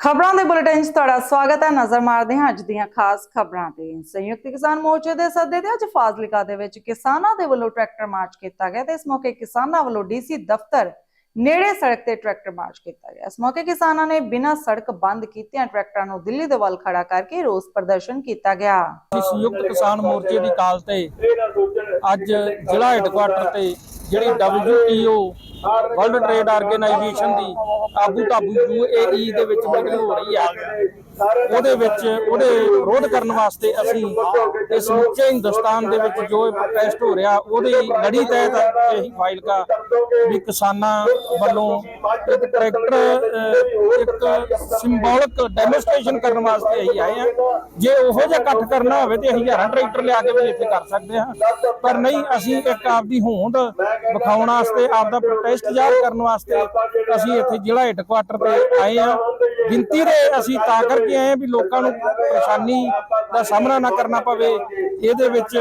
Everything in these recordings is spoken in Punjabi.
ਖਬਰਾਂ ਦੇ ਬੁਲੇਟਿਨ 'ਚ ਤੁਹਾਡਾ ਸਵਾਗਤ ਹੈ। ਨਜ਼ਰ ਮਾਰਦੇ ਹਾਂ ਅੱਜ ਦੀਆਂ ਖਾਸ ਖਬਰਾਂ ਤੇ। ਸੰਯੁਕਤ ਕਿਸਾਨ ਮੋਰਚੇ ਦੇ ਸੱਦੇ ਤੇ ਅੱਜ ਫਾਜ਼ਿਲਕਾ ਦੇ ਵਿੱਚ ਕਿਸਾਨਾਂ ਦੇ ਵੱਲੋਂ ਟਰੈਕਟਰ ਮਾਰਚ ਕੀਤਾ ਗਿਆ ਤੇ ਇਸ ਮੌਕੇ ਕਿਸਾਨਾਂ ਵੱਲੋਂ ਡੀਸੀ ਦਫ਼ਤਰ ਨੇੜੇ ਸੜਕ ਤੇ ਟਰੈਕਟਰ ਮਾਰਚ ਕੀਤਾ ਗਿਆ। ਇਸ ਮੌਕੇ ਕਿਸਾਨਾਂ ਨੇ ਬਿਨਾਂ ਸੜਕ ਬੰਦ ਕੀਤਿਆਂ ਟਰੈਕਟਰਾਂ ਨੂੰ ਦਿੱਲੀ ਦੇ ਵੱਲ ਖੜਾ ਕਰਕੇ ਰੋਸ ਪ੍ਰਦਰਸ਼ਨ ਕੀਤਾ ਗਿਆ। ਸੰਯੁਕਤ ਕਿਸਾਨ ਮੋਰਚੇ ਦੀ ਕਾਲ ਤੇ ਅੱਜ ਜ਼ਿਲ੍ਹਾ ਹੈੱਡਕੁਆਟਰ ਤੇ ਜਿਹੜੀ WTO ਵਰਲਡ ਟ੍ਰੇਡ ਆਰਗੇਨਾਈਜੇਸ਼ਨ ਦੀ ਆਬੂ ਧਾਬੂ UAE ਦੇ ਵਿੱਚ ਮੀਟਿੰਗ ਹੋ ਰਹੀ ਹੈ। ਉਹਦੇ ਵਿੱਚ ਉਹਦੇ ਵਿਰੋਧ ਕਰਨ ਵਾਸਤੇ ਅਸੀਂ ਇਸ ਸਮੁੱਚੇ ਹਿੰਦੁਸਤਾਨ ਦੇ ਵਿੱਚ ਜੋ ਇਹ ਪ੍ਰੋਟੈਸਟ ਹੋ ਰਿਹਾ, ਉਹਦੀ ਲੜੀ ਤਹਿਤ ਇਹੀ ਫਾਈਲ ਕਾ ਵੀ ਕਿਸਾਨਾਂ ਵੱਲੋਂ ਇੱਕ ਟਰੈਕਟਰ ਇੱਕ ਸਿੰਬੋਲਿਕ ਡੈਮੋਸਟ੍ਰੇਸ਼ਨ ਕਰਨ ਵਾਸਤੇ ਅਸੀਂ ਆਏ ਆ ਜੇ ਉਹੋ ਜਿਹਾ ਇਕੱਠ ਕਰਨਾ ਹੋਵੇ ਤੇ ਅਸੀਂ ਹਜ਼ਾਰਾਂ ਟਰੈਕਟਰ ਲਿਆ ਕੇ ਵੀ ਇੱਥੇ ਕਰ ਸਕਦੇ ਹਾਂ। ਪਰ ਨਹੀਂ, ਅਸੀਂ ਇੱਕ ਆਪਦੀ ਹੋਂਦ ਵਿਖਾਉਣ ਵਾਸਤੇ, ਆਪਦਾ ਪ੍ਰੋਟੈਸਟ ਜ਼ਾਹਰ ਕਰਨ ਵਾਸਤੇ ਅਸੀਂ ਇੱਥੇ ਜ਼ਿਲ੍ਹਾ ਹੈੱਡਕੁਆਟਰ ਤੇ ਆਏ ਆ ਗਿਣਤੀ ਦੇ ਅਸੀਂ ਤਾਂ ਕਰਕੇ ਆਏ ਆ ਵੀ ਲੋਕਾਂ ਨੂੰ ਪਰੇਸ਼ਾਨੀ ਦਾ ਸਾਹਮਣਾ ਨਾ ਕਰਨਾ ਪਵੇ, ਇਹਦੇ ਵਿੱਚ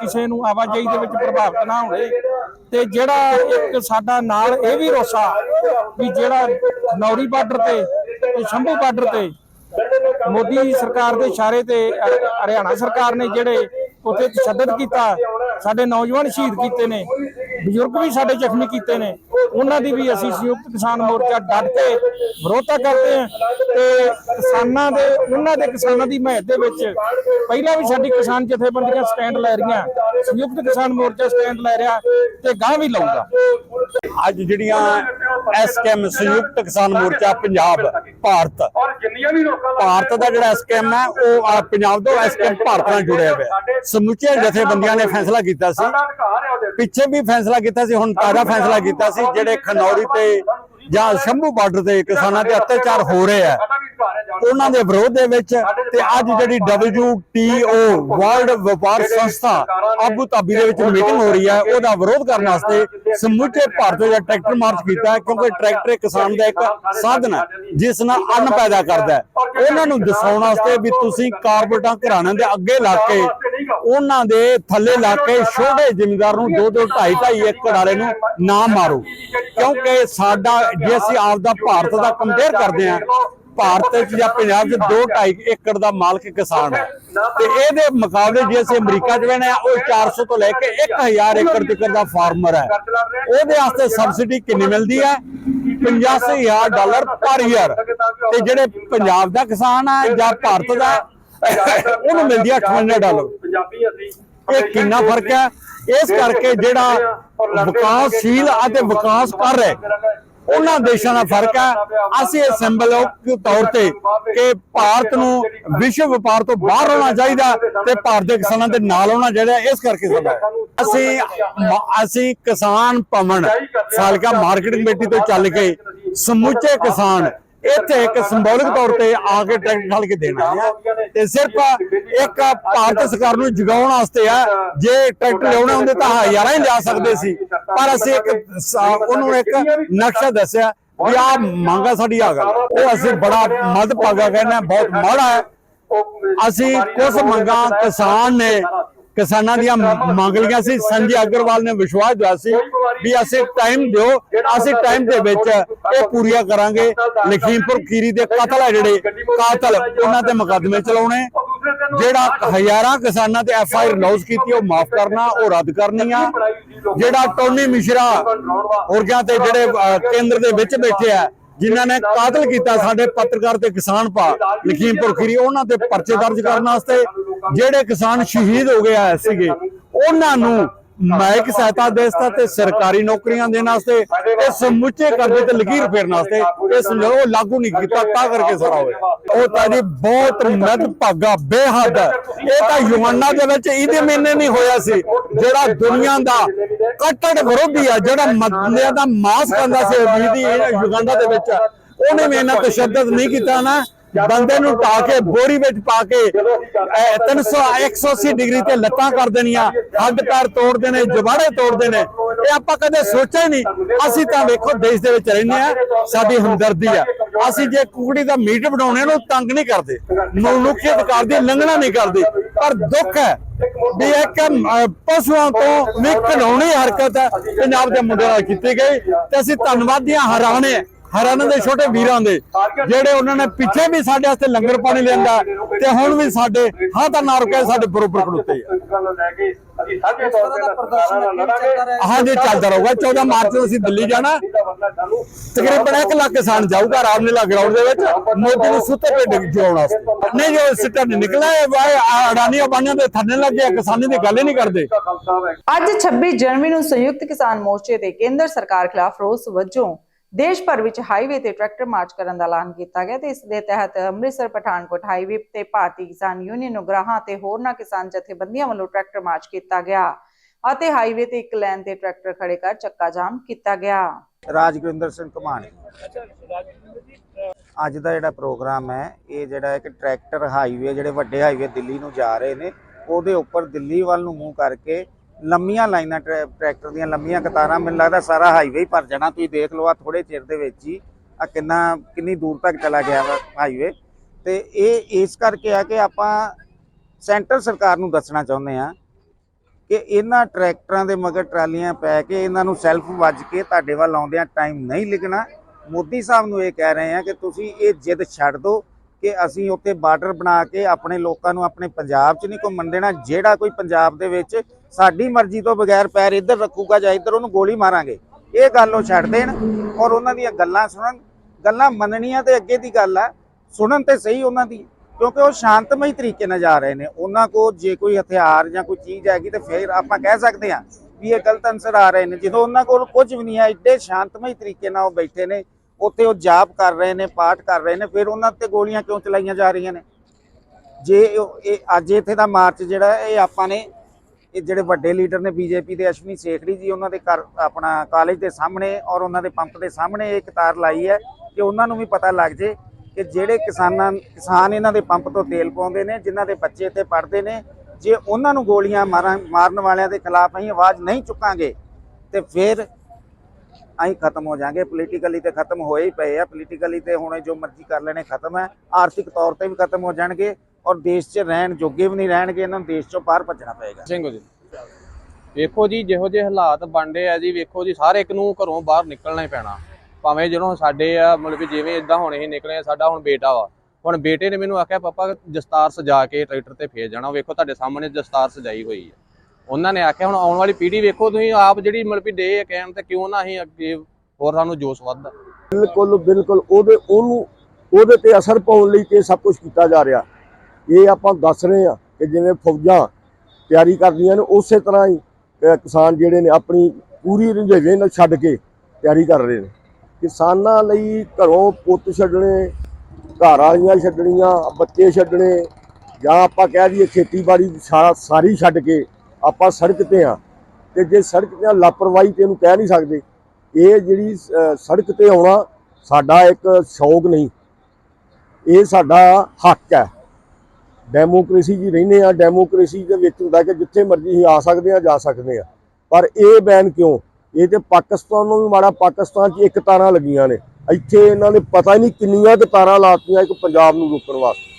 ਕਿਸੇ ਨੂੰ ਆਵਾਜਾਈ ਦੇ ਵਿੱਚ ਪ੍ਰਭਾਵਿਤ ਨਾ ਹੋਵੇ। ਤੇ ਜਿਹੜਾ ਇੱਕ ਸਾਡਾ ਨਾਲ ਇਹ ਵੀ ਰੋਸਾ ਵੀ ਜਿਹੜਾ ਨੌਰੀ ਬਾਰਡਰ ਤੇ ਤੇ ਸ਼ੰਭੂ ਬਾਰਡਰ ਤੇ ਮੋਦੀ ਸਰਕਾਰ ਦੇ ਇਸ਼ਾਰੇ ਤੇ ਹਰਿਆਣਾ ਸਰਕਾਰ ਨੇ ਜਿਹੜੇ ਉੱਥੇ ਤਸ਼ੱਦਦ ਕੀਤਾ, ਸਾਡੇ ਨੌਜਵਾਨ ਸ਼ਹੀਦ ਕੀਤੇ ਨੇ ਬਜ਼ੁਰਗ ਵੀ ਸਾਡੇ ਜ਼ਖਮੀ ਕੀਤੇ ਨੇ। ਉਹਨਾਂ ਦੀ ਵੀ ਅਸੀਂ ਸੰਯੁਕਤ ਕਿਸਾਨ ਮੋਰਚਾ ਡਟ ਕੇ ਵਿਰੋਧਤਾ ਕਰਦੇ ਹਾਂ ਤੇ ਕਿਸਾਨਾਂ ਦੇ, ਉਹਨਾਂ ਦੇ ਕਿਸਾਨਾਂ ਦੀ ਮਹਿਤ ਦੇ ਵਿੱਚ ਪਹਿਲਾਂ ਵੀ ਸਾਡੀ ਕਿਸਾਨ ਜਥੇਬੰਦੀਆਂ ਸਟੈਂਡ ਲੈ ਰਹੀਆਂ, ਸੰਯੁਕਤ ਕਿਸਾਨ ਮੋਰਚਾ ਸਟੈਂਡ ਲੈ ਰਿਹਾ ਤੇ ਗਾਂ ਵੀ ਲਊਗਾ। ਅੱਜ ਜਿਹੜੀਆਂ ਐਸਕੇਐਮ ਸੰਯੁਕਤ ਕਿਸਾਨ ਮੋਰਚਾ, ਪੰਜਾਬ, ਭਾਰਤ। ਭਾਰਤ ਦਾ ਜਿਹੜਾ ਐਸਕੇਐਮ ਹੈ, ਉਹ ਆ ਪੰਜਾਬ ਤੋਂ ਐਸਕੇਐਮ ਭਾਰਤ ਨਾਲ ਜੁੜਿਆ ਹੋਇਆ ਸਮੁੱਚੇ ਜਥੇਬੰਦੀਆਂ ਨੇ ਫੈਸਲਾ ਕੀਤਾ ਸੀ ਪਿੱਛੇ ਵੀ ਫੈਸਲਾ ਕੀਤਾ ਸੀ, ਹੁਣ ਤਾਜ਼ਾ ਫੈਸਲਾ ਕੀਤਾ ਸੀ, ਜਿਹੜੇ ਖਨੌਰੀ ਤੇ ਜਾਂ ਸ਼ੰਭੂ ਬਾਰਡਰ ਤੇ ਕਿਸਾਨਾਂ ਤੇ ਅਤਿਆਚਾਰ ਹੋ ਰਹੇ ਆ। ਉਹਨਾਂ ਦੇ ਵਿਰੋਧ ਦੇ ਵਿੱਚ ਤੇ ਅੱਜ ਜਿਹੜੀ WTO ਵਰਲਡ ਵਪਾਰ ਸੰਸਥਾ ਆਬੂ ਧਾਬੀ ਦੇ ਵਿੱਚ ਮੀਟਿੰਗ ਹੋ ਰਹੀ ਹੈ ਉਹਦਾ ਵਿਰੋਧ ਕਰਨ ਵਾਸਤੇ ਸਮੁੱਚੇ ਭਾਰਤ ਦਾ ਟਰੈਕਟਰ ਮਾਰਚ ਕੀਤਾ ਹੈ ਕਿਉਂਕਿ ਟਰੈਕਟਰ ਕਿਸਾਨ ਦਾ ਇੱਕ ਸਾਧਨ ਹੈ ਜਿਸ ਨਾਲ ਅੰਨ ਪੈਦਾ ਕਰਦਾ ਹੈ। ਉਹਨਾਂ ਨੂੰ ਦਸਾਉਣ ਵਾਸਤੇ ਵੀ ਤੁਸੀਂ ਕਾਰਪੋਰੇਟਾਂ ਘਰਾਣਿਆਂ ਦੇ ਅੱਗੇ ਲਾ ਕੇ ਉਹਨਾਂ ਦੇ ਥੱਲੇ ਲਾ ਕੇ ਛੋਟੇ ਜ਼ਿਮੀਂਦਾਰ ਨੂੰ 2 2 2.5 2.5 ਏਕੜ ਵਾਲੇ ਨੂੰ ਨਾ ਮਾਰੋ। ਕਿਉਂਕਿ ਸਾਡਾ ਜੇ ਅਸੀਂ ਆਪਦਾ ਭਾਰਤ ਦਾ ਕੰਪੇਅਰ ਕਰਦੇ ਹਾਂ ਭਾਰਤ ਚ ਜਾਂ ਪੰਜਾਬ ਚ 2.5 ਏਕੜ ਦਾ ਮਾਲਕ ਕਿਸਾਨ ਹੈ। ਤੇ ਇਹਦੇ ਮੁਕਾਬਲੇ ਜੇ ਅਸੀਂ ਅਮਰੀਕਾ ਚ ਵੇਨੇ ਉਹ 400 ਤੋਂ ਲੈ ਕੇ 1000 ਏਕੜ ਤੱਕ ਦਾ ਫਾਰਮਰ ਹੈ। ਉਹਦੇ ਵਾਸਤੇ ਸਬਸਿਡੀ ਕਿੰਨੀ ਮਿਲਦੀ ਹੈ? 85000 ਡਾਲਰ ਪਰ ਈਅਰ। ਤੇ ਜਿਹੜੇ ਪੰਜਾਬ ਦਾ ਕਿਸਾਨ ਹੈ ਜਾਂ ਭਾਰਤ ਦਾ ਉਹਨੂੰ ਮਿਲਦੀ ਹੈ 58 ਡਾਲਰ। ਪੰਜਾਬੀ ਅਸੀਂ ਇਹ ਕਿੰਨਾ ਫ਼ਰਕ ਹੈ? ਇਸ ਕਰਕੇ ਜਿਹੜਾ ਵਿਕਾਸਸ਼ੀਲ ਅਤੇ ਵਿਕਾਸ ਕਰ ਰਹੇ ਉਹਨਾਂ ਦੇਸ਼ਾਂ ਦਾ ਫ਼ਰਕ ਹੈ। ਅਸੀਂ ਇਹ ਸਿੰਬੋਲਿਕ ਤੌਰ ਤੇ ਕਿ ਭਾਰਤ ਨੂੰ ਵਿਸ਼ਵ ਵਪਾਰ ਤੋਂ ਬਾਹਰ ਹੋਣਾ ਚਾਹੀਦਾ ਤੇ ਭਾਰਤ ਦੇ ਕਿਸਾਨਾਂ ਦੇ ਨਾਲ ਹੋਣਾ ਚਾਹੀਦਾ ਇਸ ਕਰਕੇ ਸਾਡਾ। ਅਸੀਂ ਅਸੀਂ ਕਿਸਾਨ ਭਵਨ ਸਾਲਕਾ ਮਾਰਕੀਟਿੰਗ ਕਮੇਟੀ ਤੋਂ ਚੱਲ ਕੇ ਸਮੁੱਚੇ ਕਿਸਾਨ ਇੱਥੇ ਇੱਕ ਸਿੰਬੋਲਿਕ ਤੌਰ ਤੇ ਆ ਕੇ ਟਰੈਕਟਰ ਖਲ ਕੇ ਦੇਣਾ ਤੇ ਸਿਰਫ ਇੱਕ ਭਾਰਤ ਸਰਕਾਰ ਨੂੰ ਜਗਾਉਣ ਵਾਸਤੇ ਆ। ਜੇ ਟਰੈਕਟਰ ਲਿਆਉਣੇ ਹੁੰਦੇ ਤਾਂ ਹਜ਼ਾਰਾਂ ਹੀ ਲਿਆ ਸਕਦੇ ਸੀ। ਪਰ ਅਸੀਂ ਇੱਕ ਸ- ਉਹਨੂੰ ਇੱਕ ਨਕਸ਼ਾ ਦੱਸਿਆ ਵੀ ਆ ਮੰਗਾ ਸਾਡੀ ਆ ਗੱਲ। ਉਹ ਅਸੀਂ ਬੜਾ ਮਦਭਾਗਾ ਕਹਿੰਦੇ ਬਹੁਤ ਮਾੜਾ ਹੈ। ਅਸੀਂ ਕੁਝ ਮੰਗਾਂ ਕਿਸਾਨ ਨੇ ਕਿਸਾਨਾਂ ਦੀਆਂ ਮੰਗ ਲਈਆਂ ਸੀ ਸੰਜੇ ਅਗਰਵਾਲ ਨੇ ਵਿਸ਼ਵਾਸ ਦਿਆ ਸੀ ਵੀ ਅਸੀਂ ਟਾਈਮ ਦਿਓ ਅਸੀਂ ਟਾਈਮ ਦੇ ਵਿੱਚ ਇਹ ਪੂਰੀਆਂ ਕਰਾਂਗੇ। ਲਖੀਮਪੁਰ ਖੀਰੀ ਦੇ ਕਤਲ ਹੈ ਜਿਹੜੇ ਕਾਤਲ ਉਹਨਾਂ ਤੇ ਮੁਕੱਦਮੇ ਚਲਾਉਣੇ। ਜਿਹੜਾ ਹਜ਼ਾਰਾਂ ਕਿਸਾਨਾਂ ਤੇ ਐਫ ਆਈ ਆਰ ਲੌਸ ਕੀਤੀ ਉਹ ਮਾਫ ਕਰਨਾ ਉਹ ਰੱਦ ਕਰਨੀ ਆ। ਜਿਹੜਾ ਟੋਨੀ ਮਿਸ਼ਰਾ ਹੋਰਗਿਆਂ ਤੇ ਜਿਹੜੇ ਕੇਂਦਰ ਦੇ ਵਿੱਚ ਬੈਠੇ ਆ ਜਿਨ੍ਹਾਂ ਨੇ ਕਾਤਲ ਕੀਤਾ ਸਾਡੇ ਪੱਤਰਕਾਰ ਤੇ ਕਿਸਾਨ ਭਾ ਲਖੀਮਪੁਰ ਖੀਰੀ ਉਹਨਾਂ ਤੇ ਪਰਚੇ ਦਰਜ ਕਰਨ ਵਾਸਤੇ ਜਿਹੜੇ ਕਿਸਾਨ ਸ਼ਹੀਦ ਹੋ ਗਏ ਆ ਸੀਗੇ ਉਹਨਾਂ ਨੂੰ ਮਾਇਕ ਸਹਾਇਤਾ ਦੇਸਤਾ ਤੇ ਸਰਕਾਰੀ ਨੌਕਰੀਆਂ ਦੇਣ ਵਾਸਤੇ, ਇਹ ਸਮੁੱਚੇ ਕਰਜ਼ੇ ਤੇ ਲਕੀਰ ਫੇਰਨ ਵਾਸਤੇ, ਇਸ ਨੂੰ ਲਾਗੂ ਨਹੀਂ ਕੀਤਾ, ਤਾਂ ਕਰਕੇ ਸਾਰਾ ਹੋਇਆ। ਉਹ ਤਾਂ ਜੀ ਬਹੁਤ ਮਦ ਭਾਗਾ, ਬੇਹੱਦ ਇਹ ਤਾਂ ਯੁਗੰਡਾ ਦੇ ਵਿੱਚ ਇਹਦੇ ਮਹੀਨੇ ਨਹੀਂ ਹੋਇਆ ਸੀ, ਜਿਹੜਾ ਦੁਨੀਆ ਦਾ ਕੱਟੜ ਵਿਰੋਧੀ ਆ, ਜਿਹੜਾ ਬੰਦਿਆਂ ਦਾ ਮਾਸ ਖਾਂਦਾ ਸੀ ਅਮੀਦੀ ਦੇ ਵਿੱਚ। ਉਹਨੇ ਵੀ ਇਹਨਾਂ ਤਸ਼ੱਦਦ ਨਹੀਂ ਕੀਤਾ ਨਾ। ਬੰਦੇ ਨੂੰ ਢਾ ਕੇ ਬੋਰੀ ਵਿੱਚ ਪਾ ਕੇ ਇਹ 300 180 ਡਿਗਰੀ ਤੇ ਲੱਤਾਂ ਕਰ ਦੇਣੀਆਂ ਹੱਡ ਪੈਰ ਤੋੜਦੇ ਨੇ ਜਵਾੜੇ ਤੋੜਦੇ ਨੇ ਇਹ ਆਪਾਂ ਕਦੇ ਸੋਚਿਆ ਹੀ ਨਹੀਂ। ਅਸੀਂ ਤਾਂ ਵੇਖੋ ਦੇਸ਼ ਦੇ ਵਿੱਚ ਰਹਿੰਦੇ ਆ ਸਾਡੀ ਹਮਦਰਦੀ ਆ। ਅਸੀਂ ਜੇ ਕੁਕੜੀ ਦਾ ਮੀਟ ਬਣਾਉਣੇ ਨੂੰ ਤੰਗ ਨਹੀਂ ਕਰਦੇ ਮਨੁੱਖੀ ਅਧਿਕਾਰ ਦੀ ਲੰਘਣਾ ਨਹੀਂ ਕਰਦੇ। ਪਰ ਦੁੱਖ ਹੈ ਵੀ ਇੱਕ ਪਸ਼ੂਆਂ ਤੋਂ ਵੀ ਘਿਨਾਉਣੀ ਹਰਕਤ ਪੰਜਾਬ ਦੇ ਮੁੰਡਿਆਂ ਨਾਲ ਕੀਤੀ ਗਈ ਤੇ ਅਸੀਂ ਧੰਨਵਾਦੀਆਂ ਹਰਾਣੇ ਹਰਿਆਣਾ ਦੇ ਛੋਟੇ ਵੀਰਾਂ ਦੇ, ਜਿਹੜੇ ਉਹਨਾਂ ਨੇ ਪਿੱਛੇ ਵੀ ਸਾਡੇ ਵਾਸਤੇ ਲੰਗਰ ਪਾਣੀ ਲੈਂਦਾ ਤੇ ਹੁਣ ਵੀ ਸਾਡੇ ਹਾਂ ਤਾਂ ਨਾ ਸਾਡੇ ਬਰੋਬਰ ਖੜੋਤੇ ਆ। ਹਾਂ ਜੀ ਚੱਲਦਾ ਰਹੂਗਾ। 14 ਮਾਰਚ ਨੂੰ ਅਸੀਂ ਦਿੱਲੀ ਜਾਣਾ। ਤਕਰੀਬਨ 1 ਲੱਖ ਕਿਸਾਨ ਜਾਊਗਾ ਰਾਮਲੀਲਾ ਗਰਾਊਂਡ ਦੇ ਵਿੱਚ। ਮੋਦੀ ਨੂੰ ਸੁੱਤੇ ਪੇ ਡਿੱਗ ਜਿਉਣ ਵਾਸਤੇ। ਨਹੀਂ ਜੋ ਸਿੱਟਾ ਨਹੀਂ ਨਿਕਲਿਆ। ਵਾਏ ਅਡਾਨੀ ਬਾਨੀਆਂ ਦੇ ਥੱਲੇ ਲੱਗੇ ਕਿਸਾਨੀ ਦੀ ਗੱਲ ਹੀ ਨਹੀਂ ਕਰਦੇ। ਅੱਜ 26 ਜਨਵਰੀ ਨੂੰ ਸੰਯੁਕਤ ਕਿਸਾਨ ਮੋਰਚੇ ਤੇ ਕੇਂਦਰ ਸਰਕਾਰ ਖਿਲਾਫ ਰੋਸ ਵਜੋਂ ਦੇਸ਼ ਭਰ ਵਿੱਚ ਹਾਈਵੇ ਤੇ ਟਰੈਕਟਰ ਮਾਰਚ ਕਰਨ ਦਾ ਐਲਾਨ ਕੀਤਾ ਗਿਆ ਤੇ ਇਸ ਦੇ ਤਹਿਤ ਅੰਮ੍ਰਿਤਸਰ ਪਠਾਨਕੋਟ ਹਾਈਵੇ ਤੇ ਭਾਰਤੀ ਕਿਸਾਨ ਯੂਨੀਅਨ ਉਗਰਾਹਾਂ ਤੇ ਹੋਰਨਾਂ ਕਿਸਾਨ ਜਥੇਬੰਦੀਆਂ ਵੱਲੋਂ ਟਰੈਕਟਰ ਮਾਰਚ ਕੀਤਾ ਗਿਆ ਅਤੇ ਹਾਈਵੇ ਤੇ ਇੱਕ ਲਾਈਨ ਤੇ ਟਰੈਕਟਰ ਖੜੇ ਕਰ ਚੱਕਾ ਜਾਮ ਕੀਤਾ ਗਿਆ। ਰਾਜਗੁਰਿੰਦਰ ਸਿੰਘ ਘਮਾਣੀ ਅੱਜ ਦਾ ਜਿਹੜਾ ਪ੍ਰੋਗਰਾਮ ਹੈ ਇਹ ਜਿਹੜਾ ਇੱਕ ਟਰੈਕਟਰ ਹਾਈਵੇ ਜਿਹੜੇ ਵੱਡੇ ਹਾਈਵੇ ਦਿੱਲੀ ਨੂੰ ਜਾ ਰਹੇ ਨੇ ਉਹਦੇ ਉੱਪਰ ਦਿੱਲੀ ਵੱਲ ਨੂੰ ਮੂੰਹ ਕਰਕੇ ਲੰਮੀਆਂ ਲਾਈਨਾਂ ਟਰੈ- ਟਰੈਕਟਰ ਦੀਆਂ ਲੰਮੀਆਂ ਕਤਾਰਾਂ, ਮੈਨੂੰ ਲੱਗਦਾ ਸਾਰਾ ਹਾਈਵੇ ਹੀ ਭਰ ਜਾਣਾ, ਤੁਸੀਂ ਦੇਖ ਲਓ ਆ ਥੋੜੇ ਚਿਰ ਦੇ ਵਿੱਚ ਹੀ ਆ ਕਿੰਨਾ, ਕਿੰਨੀ ਦੂਰ ਤੱਕ ਚਲਾ ਗਿਆ ਵਾ ਹਾਈਵੇ ਤੇ ਇਹ, ਇਸ ਕਰਕੇ ਆ ਕਿ ਆਪਾਂ ਸੈਂਟਰ ਸਰਕਾਰ ਨੂੰ ਦੱਸਣਾ ਚਾਹੁੰਦੇ ਆ ਕਿ ਇਹਨਾਂ ਟਰੈਕਟਰਾਂ ਦੇ ਮਗਰ ਟਰਾਲੀਆਂ ਪੈ ਕੇ ਇਹਨਾਂ ਨੂੰ ਸੈਲਫ ਵੱਜ ਕੇ ਤੁਹਾਡੇ ਵੱਲ ਆਉਂਦਿਆਂ ਟਾਈਮ ਨਹੀਂ ਲੱਗਣਾ ਮੋਦੀ ਸਾਹਿਬ ਨੂੰ ਇਹ ਕਹਿ ਰਹੇ ਆ ਕਿ ਤੁਸੀਂ ਇਹ ਜਿੱਦ ਛੱਡ ਦਿਓ ਕਿ ਅਸੀਂ ਉੱਥੇ ਬਾਰਡਰ ਬਣਾ ਕੇ ਆਪਣੇ ਲੋਕਾਂ ਨੂੰ ਆਪਣੇ ਪੰਜਾਬ 'ਚ ਨਹੀਂ ਘੁੰਮਣ ਦੇਣਾ, ਜਿਹੜਾ ਕੋਈ ਪੰਜਾਬ ਦੇ ਵਿੱਚ ਸਾਡੀ ਮਰਜ਼ੀ ਤੋਂ ਬਗੈਰ ਪੈਰ ਇੱਧਰ ਰੱਖੂਗਾ ਜਾਂ ਇੱਧਰ ਉਹਨੂੰ ਗੋਲੀ ਮਾਰਾਂਗੇ, ਇਹ ਗੱਲ ਉਹ ਛੱਡ ਦੇਣ ਔਰ ਉਹਨਾਂ ਦੀਆਂ ਗੱਲਾਂ ਸੁਣਨ, ਗੱਲਾਂ ਮੰਨਣੀਆਂ ਤੇ ਅੱਗੇ ਦੀ ਗੱਲ ਆ, ਸੁਣਨ ਤੇ ਸਹੀ ਉਹਨਾਂ ਦੀ, ਕਿਉਂਕਿ ਉਹ ਸ਼ਾਂਤਮਈ ਤਰੀਕੇ ਨਾਲ ਜਾ ਰਹੇ ਨੇ, ਉਹਨਾਂ ਕੋਲ ਜੇ ਕੋਈ ਹਥਿਆਰ ਜਾਂ ਕੋਈ ਚੀਜ਼ ਹੈਗੀ ਤੇ ਫਿਰ ਆਪਾਂ ਕਹਿ ਸਕਦੇ ਹਾਂ ਵੀ ਇਹ ਗਲਤ ਅਨਸਰ ਆ ਰਹੇ ਨੇ, ਜਦੋਂ ਉਹਨਾਂ ਕੋਲ ਕੁਝ ਵੀ ਨਹੀਂ ਹੈ, ਇੱਡੇ ਸ਼ਾਂਤਮਈ ਤਰੀਕੇ ਨਾਲ ਉਹ ਬੈਠੇ ਨੇ ਉੱਥੇ ਉਹ ਜਾਪ ਕਰ ਰਹੇ ਨੇ, ਪਾਠ ਕਰ ਰਹੇ ਨੇ, ਫਿਰ ਉਹਨਾਂ ਤੇ ਗੋਲੀਆਂ ਕਿਉਂ ਚਲਾਈਆਂ ਜਾ ਰਹੀਆਂ ਨੇ? ਜੇ ਇਹ ਅੱਜ ਇੱਥੇ ਦਾ ਮਾਰਚ ਜਿਹੜਾ, ਇਹ ਆਪਾਂ ਨੇ, ਇਹ ਜਿਹੜੇ ਵੱਡੇ ਲੀਡਰ ਨੇ ਬੀਜੇਪੀ ਦੇ, ਅਸ਼ਵਨੀ ਸੇਖੜੀ ਜੀ, ਉਹਨਾਂ ਦੇ ਘਰ, ਆਪਣਾ ਕਾਲਜ ਦੇ ਸਾਹਮਣੇ ਔਰ ਉਹਨਾਂ ਦੇ ਪੰਪ ਦੇ ਸਾਹਮਣੇ ਇਹ ਕਤਾਰ ਲਾਈ ਹੈ ਕਿ ਉਹਨਾਂ ਨੂੰ ਵੀ ਪਤਾ ਲੱਗ ਜੇ ਕਿ ਜਿਹੜੇ ਕਿਸਾਨਾਂ, ਕਿਸਾਨ ਇਹਨਾਂ ਦੇ ਪੰਪ ਤੋਂ ਤੇਲ ਪਾਉਂਦੇ ਨੇ, ਜਿਨ੍ਹਾਂ ਦੇ ਬੱਚੇ ਇੱਥੇ ਪੜ੍ਹਦੇ ਨੇ, ਜੇ ਉਹਨਾਂ ਨੂੰ ਗੋਲੀਆਂ ਮਾਰਾਂ, ਮਾਰਨ ਵਾਲਿਆਂ ਦੇ ਖਿਲਾਫ ਅਸੀਂ ਆਵਾਜ਼ ਨਹੀਂ ਚੁੱਕਾਂਗੇ, ਤੇ ਫਿਰ ਅਸੀਂ ਖਤਮ ਹੋ ਜਾਾਂਗੇ। ਪੋਲੀਟੀਕਲੀ ਤੇ ਖਤਮ ਹੋਏ ਹੀ ਪਏ ਆ। ਪੋਲੀਟੀਕਲੀ ਤੇ ਹੁਣ ਜੋ ਮਰਜ਼ੀ ਕਰ ਲੈਣੇ ਖਤਮ ਹੈ ਆਰਥਿਕ ਤੌਰ ਤੇ ਵੀ ਖਤਮ ਹੋ ਜਾਣਗੇ ਔਰ ਦੇਸ਼ 'ਚ ਰਹਿਣ ਜੋਗੇ ਵੀ ਨਹੀਂ ਰਹਿਣਗੇ। ਇਹਨਾਂ ਨੂੰ ਦੇਸ਼ 'ਚੋਂ ਬਾਹਰ ਭੱਜਣਾ ਪਏਗਾ। ਸਿੰਘ ਜੀ, ਵੇਖੋ ਜੀ, ਜਿਹੋ ਜਿਹੇ ਹਾਲਾਤ ਬਣਦੇ ਆ ਜੀ, ਵੇਖੋ ਜੀ ਸਾਰੇ ਇੱਕ ਨੂੰ ਘਰੋਂ ਬਾਹਰ ਨਿਕਲਣਾ ਹੀ ਪੈਣਾ। ਭਾਵੇਂ ਜਦੋਂ ਸਾਡੇ ਆ, ਮਤਲਬ ਵੀ ਜਿਵੇਂ ਇਦਾਂ ਹੁਣ ਇਹ ਨਿਕਲੇ ਸਾਡਾ ਹੁਣ ਬੇਟਾ ਵਾ। ਹੁਣ ਬੇਟੇ ਨੇ ਮੈਨੂੰ ਆਖਿਆ, ਪਾਪਾ ਦਸਤਾਰ ਸਜਾ ਕੇ ਟਰੈਕਟਰ ਤੇ ਫੇਰ ਜਾਣਾ। ਵੇਖੋ ਤੁਹਾਡੇ ਸਾਹਮਣੇ ਦਸਤਾਰ ਸਜਾਈ ਹੋਈ ਹੈ ਉਹਨਾਂ ਨੇ ਆਖਿਆ, ਹੁਣ ਆਉਣ ਵਾਲੀ ਪੀੜ੍ਹੀ ਵੇਖੋ ਤੁਸੀਂ, ਆਪ ਜਿਹੜੀ ਮਤਲਬ ਵੀ ਡੇ ਕਹਿਣ ਤੇ ਕਿਉਂ ਨਾ ਅਸੀਂ ਅੱਗੇ ਹੋਰ ਸਾਨੂੰ ਜੋਸ਼ ਵੱਧਦਾ ਬਿਲਕੁਲ ਬਿਲਕੁਲ, ਉਹਦੇ, ਉਹਨੂੰ, ਉਹਦੇ ਤੇ ਅਸਰ ਪਾਉਣ ਲਈ ਤੇ ਸਭ ਕੁਝ ਕੀਤਾ ਜਾ ਰਿਹਾ। ਇਹ ਆਪਾਂ ਦੱਸ ਰਹੇ ਆ ਕਿ ਜਿਵੇਂ ਫੌਜਾਂ ਤਿਆਰੀ ਕਰਦੀਆਂ ਨੇ, ਉਸੇ ਤਰ੍ਹਾਂ ਹੀ ਕਿਸਾਨ ਜਿਹੜੇ ਨੇ ਆਪਣੀ ਪੂਰੀ ਰੰਝੇਵੇਂ ਨਾਲ ਛੱਡ ਕੇ ਤਿਆਰੀ ਕਰ ਰਹੇ ਨੇ। ਕਿਸਾਨਾਂ ਲਈ ਘਰੋਂ ਪੁੱਤ ਛੱਡਣੇ, ਘਰ ਵਾਲੀਆਂ ਛੱਡਣੀਆਂ, ਬੱਚੇ ਛੱਡਣੇ, ਜਾਂ ਆਪਾਂ ਕਹਿ ਦਈਏ ਖੇਤੀਬਾੜੀ ਸਾਰੀ ਛੱਡ ਕੇ ਆਪਾਂ ਸੜਕ ਤੇ ਆ। ਤੇ ਜੇ ਸੜਕ ਤੇ ਲਾਪਰਵਾਹੀ ਤੇ ਇਹਨੂੰ ਕਹਿ ਨਹੀਂ ਸਕਦੇ। ਇਹ ਜਿਹੜੀ ਸੜਕ ਤੇ ਆਉਣਾ ਸਾਡਾ ਇੱਕ ਸ਼ੌਕ ਨਹੀਂ। ਇਹ ਸਾਡਾ ਹੱਕ ਹੈ। ਡੈਮੋਕ੍ਰੇਸੀ 'ਚ ਰਹਿੰਦੇ ਆ। ਡੈਮੋਕ੍ਰੇਸੀ ਦੇ ਵਿੱਚ ਹੁੰਦਾ ਕਿ ਜਿੱਥੇ ਮਰਜ਼ੀ ਅਸੀਂ ਆ ਸਕਦੇ ਆ, ਜਾ ਸਕਦੇ ਆ। ਪਰ ਇਹ ਬੈਨ ਕਿਉਂ? ਇਹ ਤੇ ਪਾਕਿਸਤਾਨ ਨੂੰ ਵੀ ਮਾੜਾ, ਪਾਕਿਸਤਾਨ 'ਚ ਇੱਕ ਤਾਰਾਂ ਲੱਗੀਆਂ ਨੇ। ਇੱਥੇ ਇਹਨਾਂ ਨੇ ਪਤਾ ਹੀ ਨਹੀਂ ਕਿੰਨੀਆਂ ਕੁ ਤਾਰਾਂ ਲਾਤੀਆਂ ਇੱਕ ਪੰਜਾਬ ਨੂੰ ਰੋਕਣ ਵਾਸਤੇ।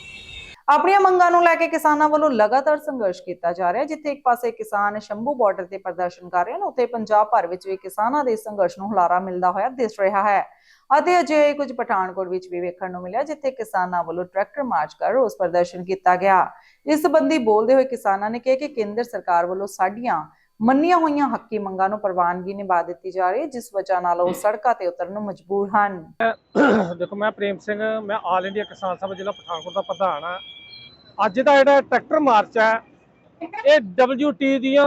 ਆਪਣੀਆਂ ਮੰਗਾਂ ਨੂੰ ਲੈ ਕੇ ਕਿਸਾਨਾਂ ਵੱਲੋਂ ਲਗਾਤਾਰ ਸੰਘਰਸ਼ ਕੀਤਾ ਜਾ ਰਿਹਾ ਜਿੱਥੇ ਇੱਕ ਪਾਸੇ ਕਿਸਾਨ ਸ਼ੰਭੂ ਬਾਰਡਰ ਤੇ ਪ੍ਰਦਰਸ਼ਨ ਕਰ ਰਹੇ ਹਨ, ਉੱਥੇ ਪੰਜਾਬ ਭਰ ਵਿੱਚ ਵੀ ਕਿਸਾਨਾਂ ਦੇ ਸੰਘਰਸ਼ ਨੂੰ ਹੁਲਾਰਾ ਮਿਲਦਾ ਹੋਇਆ ਦਿਸ ਰਿਹਾ ਹੈ। ਅਤੇ ਅਜੇ ਕੁਝ ਪਠਾਨਕੋਟ ਵਿੱਚ ਵੀ ਵੇਖਣ ਨੂੰ ਮਿਲਿਆ, ਜਿੱਥੇ ਕਿਸਾਨਾਂ ਵੱਲੋਂ ਟਰੈਕਟਰ ਮਾਰਚ ਕਰ ਰੋਸ ਪ੍ਰਦਰਸ਼ਨ ਕੀਤਾ ਗਿਆ। ਇਸ ਸੰਬੰਧੀ ਬੋਲਦੇ ਹੋਏ ਕਿਸਾਨਾਂ ਨੇ ਕਿਹਾ ਕਿ ਕੇਂਦਰ ਸਰਕਾਰ ਵੱਲੋਂ ਸਾਡੀਆਂ ਮੰਨੀਆਂ ਹੋਈਆਂ ਹੱਕੀ ਮੰਗਾਂ ਨੂੰ ਪ੍ਰਵਾਨਗੀ ਨਿਭਾ ਦਿੱਤੀ ਜਾ ਰਹੀ ਹੈ, ਜਿਸ ਵਜ੍ਹਾ ਨਾਲ ਉਹ ਸੜਕਾਂ ਤੇ ਉਤਰਨ ਨੂੰ ਮਜਬੂਰ ਹਨ। ਦੇਖੋ, ਮੈਂ ਪ੍ਰੇਮ ਸਿੰਘ, ਮੈਂ ਆਲ ਇੰਡੀਆ ਕਿਸਾਨ ਸਭਾ ਜ਼ਿਲ੍ਹਾ ਪਠਾਨਕੋਟ ਦਾ ਪ੍ਰਧਾਨ ਆ ਅੱਜ ਦਾ ਜਿਹੜਾ ਟਰੈਕਟਰ ਮਾਰਚ ਹੈ, ਇਹ WT ਦੀਆਂ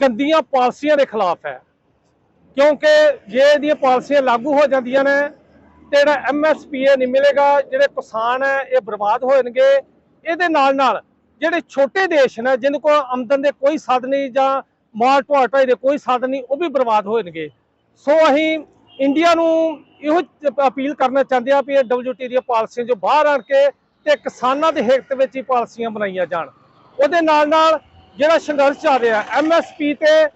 ਗੰਦੀਆਂ ਪਾਲਿਸੀਆਂ ਦੇ ਖਿਲਾਫ ਹੈ। ਕਿਉਂਕਿ ਜੇ ਇਹਦੀਆਂ ਪਾਲਿਸੀਆਂ ਲਾਗੂ ਹੋ ਜਾਂਦੀਆਂ ਨੇ, ਤੇ ਜਿਹੜਾ MSP ਇਹ ਨਹੀਂ ਮਿਲੇਗਾ, ਜਿਹੜੇ ਕਿਸਾਨ ਹੈ, ਇਹ ਬਰਬਾਦ ਹੋ ਜਾਣਗੇ ਇਹਦੇ ਨਾਲ ਨਾਲ ਜਿਹੜੇ ਛੋਟੇ ਦੇਸ਼ ਨੇ ਜਿਨ੍ਹਾਂ ਕੋਲ ਆਮਦਨ ਦੇ ਕੋਈ ਸਾਧਨ ਨਹੀਂ ਜਾਂ ਮਾਲ ਢੁਆਟਾਈ ਦੇ ਕੋਈ ਸਾਧਨ ਨਹੀਂ, ਉਹ ਵੀ ਬਰਬਾਦ ਹੋ ਜਾਣਗੇ ਸੋ ਅਸੀਂ ਇੰਡੀਆ ਨੂੰ ਇਹੋ ਅਪੀਲ ਕਰਨਾ ਚਾਹੁੰਦੇ ਆ ਵੀ ਇਹ WT ਦੀਆਂ ਪਾਲਿਸੀਆਂ ਜੋ ਬਾਹਰ ਆਣ ਕੇ ਤੇ ਕਿਸਾਨਾਂ ਦੇ ਹਿੱਤ ਵਿੱਚ ਹੀ ਪਾਲਿਸੀਆਂ ਬਣਾਈਆਂ ਜਾਣ। ਉਹਦੇ ਨਾਲ ਨਾਲ ਜਿਹੜਾ ਸੰਘਰਸ਼ ਚੱਲ ਰਿਹਾ ਐਮਐਸਪੀ ਤੇ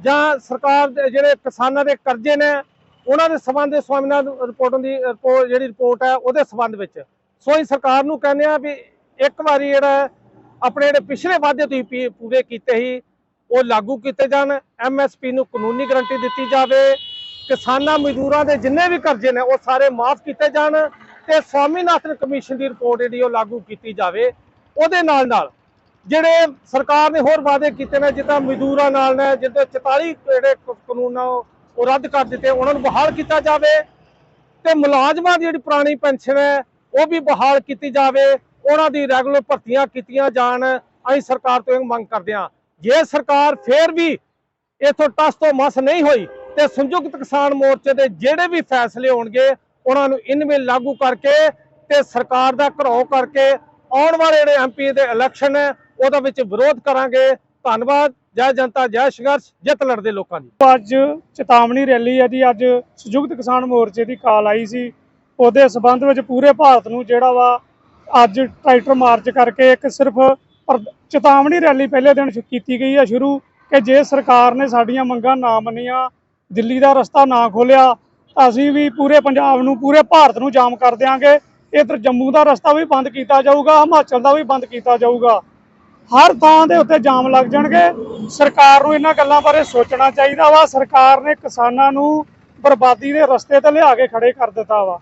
ਜਾਂ ਸਰਕਾਰ ਦੇ ਜਿਹੜੇ ਕਿਸਾਨਾਂ ਦੇ ਕਰਜ਼ੇ ਨੇ, ਉਹਨਾਂ ਦੇ ਸੰਬੰਧ ਦੇ ਸਵਾਮੀਨਾਥਨ ਰਿਪੋਰਟ ਦੀ ਰਿਪੋਰਟ ਜਿਹੜੀ ਰਿਪੋਰਟ ਹੈ ਉਹਦੇ ਸੰਬੰਧ ਵਿੱਚ। ਸੋ ਅਸੀਂ ਸਰਕਾਰ ਨੂੰ ਕਹਿੰਦੇ ਆ ਵੀ ਇੱਕ ਵਾਰੀ ਜਿਹੜਾ ਆਪਣੇ ਜਿਹੜੇ ਪਿਛਲੇ ਵਾਅਦੇ ਤੁਸੀਂ ਪੀ- ਪੂਰੇ ਕੀਤੇ ਸੀ, ਉਹ ਲਾਗੂ ਕੀਤੇ ਜਾਣ। ਐਮਐਸਪੀ ਨੂੰ ਕਾਨੂੰਨੀ ਗਰੰਟੀ ਦਿੱਤੀ ਜਾਵੇ। ਕਿਸਾਨਾਂ ਮਜ਼ਦੂਰਾਂ ਦੇ ਜਿੰਨੇ ਵੀ ਕਰਜ਼ੇ ਨੇ, ਉਹ ਸਾਰੇ ਮਾਫ ਕੀਤੇ ਜਾਣ। ਤੇ ਸਵਾਮੀਨਾਥਨ ਕਮਿਸ਼ਨ ਦੀ ਰਿਪੋਰਟ ਜਿਹੜੀ ਉਹ ਲਾਗੂ ਕੀਤੀ ਜਾਵੇ, ਉਹਦੇ ਨਾਲ ਨਾਲ ਜਿਹੜੇ ਸਰਕਾਰ ਨੇ ਹੋਰ ਵਾਅਦੇ ਕੀਤੇ ਨੇ, ਜਿੱਦਾਂ ਮਜ਼ਦੂਰਾਂ ਨਾਲ ਨੇ, ਜਿੱਦਾਂ 44 ਜਿਹੜੇ ਕਾਨੂੰਨ ਆ ਉਹ ਉਹ ਰੱਦ ਕਰ ਦਿੱਤੇ, ਉਹਨਾਂ ਨੂੰ ਬਹਾਲ ਕੀਤਾ ਜਾਵੇ ਤੇ ਮੁਲਾਜ਼ਮਾਂ ਦੀ ਜਿਹੜੀ ਪੁਰਾਣੀ ਪੈਨਸ਼ਨ ਹੈ, ਉਹ ਵੀ ਬਹਾਲ ਕੀਤੀ ਜਾਵੇ, ਉਹਨਾਂ ਦੀ ਰੈਗੂਲਰ ਭਰਤੀਆਂ ਕੀਤੀਆਂ ਜਾਣ, ਅਸੀਂ ਸਰਕਾਰ ਤੋਂ ਇਹ ਮੰਗ ਕਰਦੇ ਹਾਂ। ਜੇ ਸਰਕਾਰ ਫੇਰ ਵੀ ਇਥੋਂ ਟਸ ਤੋਂ ਮਸ ਨਹੀਂ ਹੋਈ ਤੇ ਸੰਯੁਕਤ ਕਿਸਾਨ ਮੋਰਚੇ ਦੇ ਜਿਹੜੇ ਵੀ ਫੈਸਲੇ ਹੋਣਗੇ ਉਹਨਾਂ ਨੂੰ ਇਨਵੇਂ ਲਾਗੂ ਕਰਕੇ ਤੇ ਸਰਕਾਰ ਦਾ ਘਰੋ ਕਰਕੇ ਆਉਣ ਵਾਲੇ ਜਿਹੜੇ ਐਮਪੀ ਦੇ ਇਲੈਕਸ਼ਨ ਹੈ ਉਹਦਾ ਵਿੱਚ ਵਿਰੋਧ ਕਰਾਂਗੇ। ਧੰਨਵਾਦ। ਜੈ ਜਨਤਾ, ਜੈ ਸੰਘਰਸ਼। ਜਿੱਤ ਲੜਦੇ ਲੋਕਾਂ ਦੀ। ਅੱਜ ਚੇਤਾਵਨੀ ਰੈਲੀ ਹੈ ਜੀ। ਅੱਜ ਸੰਯੁਕਤ ਕਿਸਾਨ ਮੋਰਚੇ ਦੀ ਕਾਲ ਆਈ ਸੀ। ਉਹਦੇ ਸਬੰਧ ਵਿੱਚ ਪੂਰੇ ਭਾਰਤ ਨੂੰ ਜਿਹੜਾ ਵਾ ਅੱਜ ਟਰੈਕਟਰ ਮਾਰਚ ਕਰਕੇ ਇੱਕ ਸਿਰਫ ਚੇਤਾਵਨੀ ਰੈਲੀ ਪਹਿਲੇ ਦਿਨ ਸ਼ੁ- ਕੀਤੀ ਗਈ ਹੈ। ਸ਼ੁਰੂ ਕਿ ਜੇ ਸਰਕਾਰ ਨੇ ਸਾਡੀਆਂ ਮੰਗਾਂ ਨਾ ਮੰਨੀਆਂ, ਦਿੱਲੀ ਦਾ ਰਸਤਾ ਨਾ ਖੋਲਿਆ ਅਸੀਂ ਵੀ ਪੂਰੇ ਪੰਜਾਬ ਨੂੰ, ਪੂਰੇ ਭਾਰਤ ਨੂੰ ਜਾਮ ਕਰ ਦਿਆਂਗੇ। ਇਧਰ ਜੰਮੂ ਦਾ ਰਸਤਾ ਵੀ ਬੰਦ ਕੀਤਾ ਜਾਊਗਾ, ਹਿਮਾਚਲ ਦਾ ਵੀ ਬੰਦ ਕੀਤਾ ਜਾਊਗਾ। ਹਰ ਥਾਂ ਦੇ ਉੱਤੇ ਜਾਮ ਲੱਗ ਜਾਣਗੇ। ਸਰਕਾਰ ਨੂੰ ਇਹਨਾਂ ਗੱਲਾਂ ਬਾਰੇ ਸੋਚਣਾ ਚਾਹੀਦਾ ਵਾ। ਸਰਕਾਰ ਨੇ ਕਿਸਾਨਾਂ ਨੂੰ ਬਰਬਾਦੀ ਦੇ ਰਸਤੇ ਤੇ ਲਿਆ ਕੇ ਖੜੇ ਕਰ ਦਿੱਤਾ ਵਾ।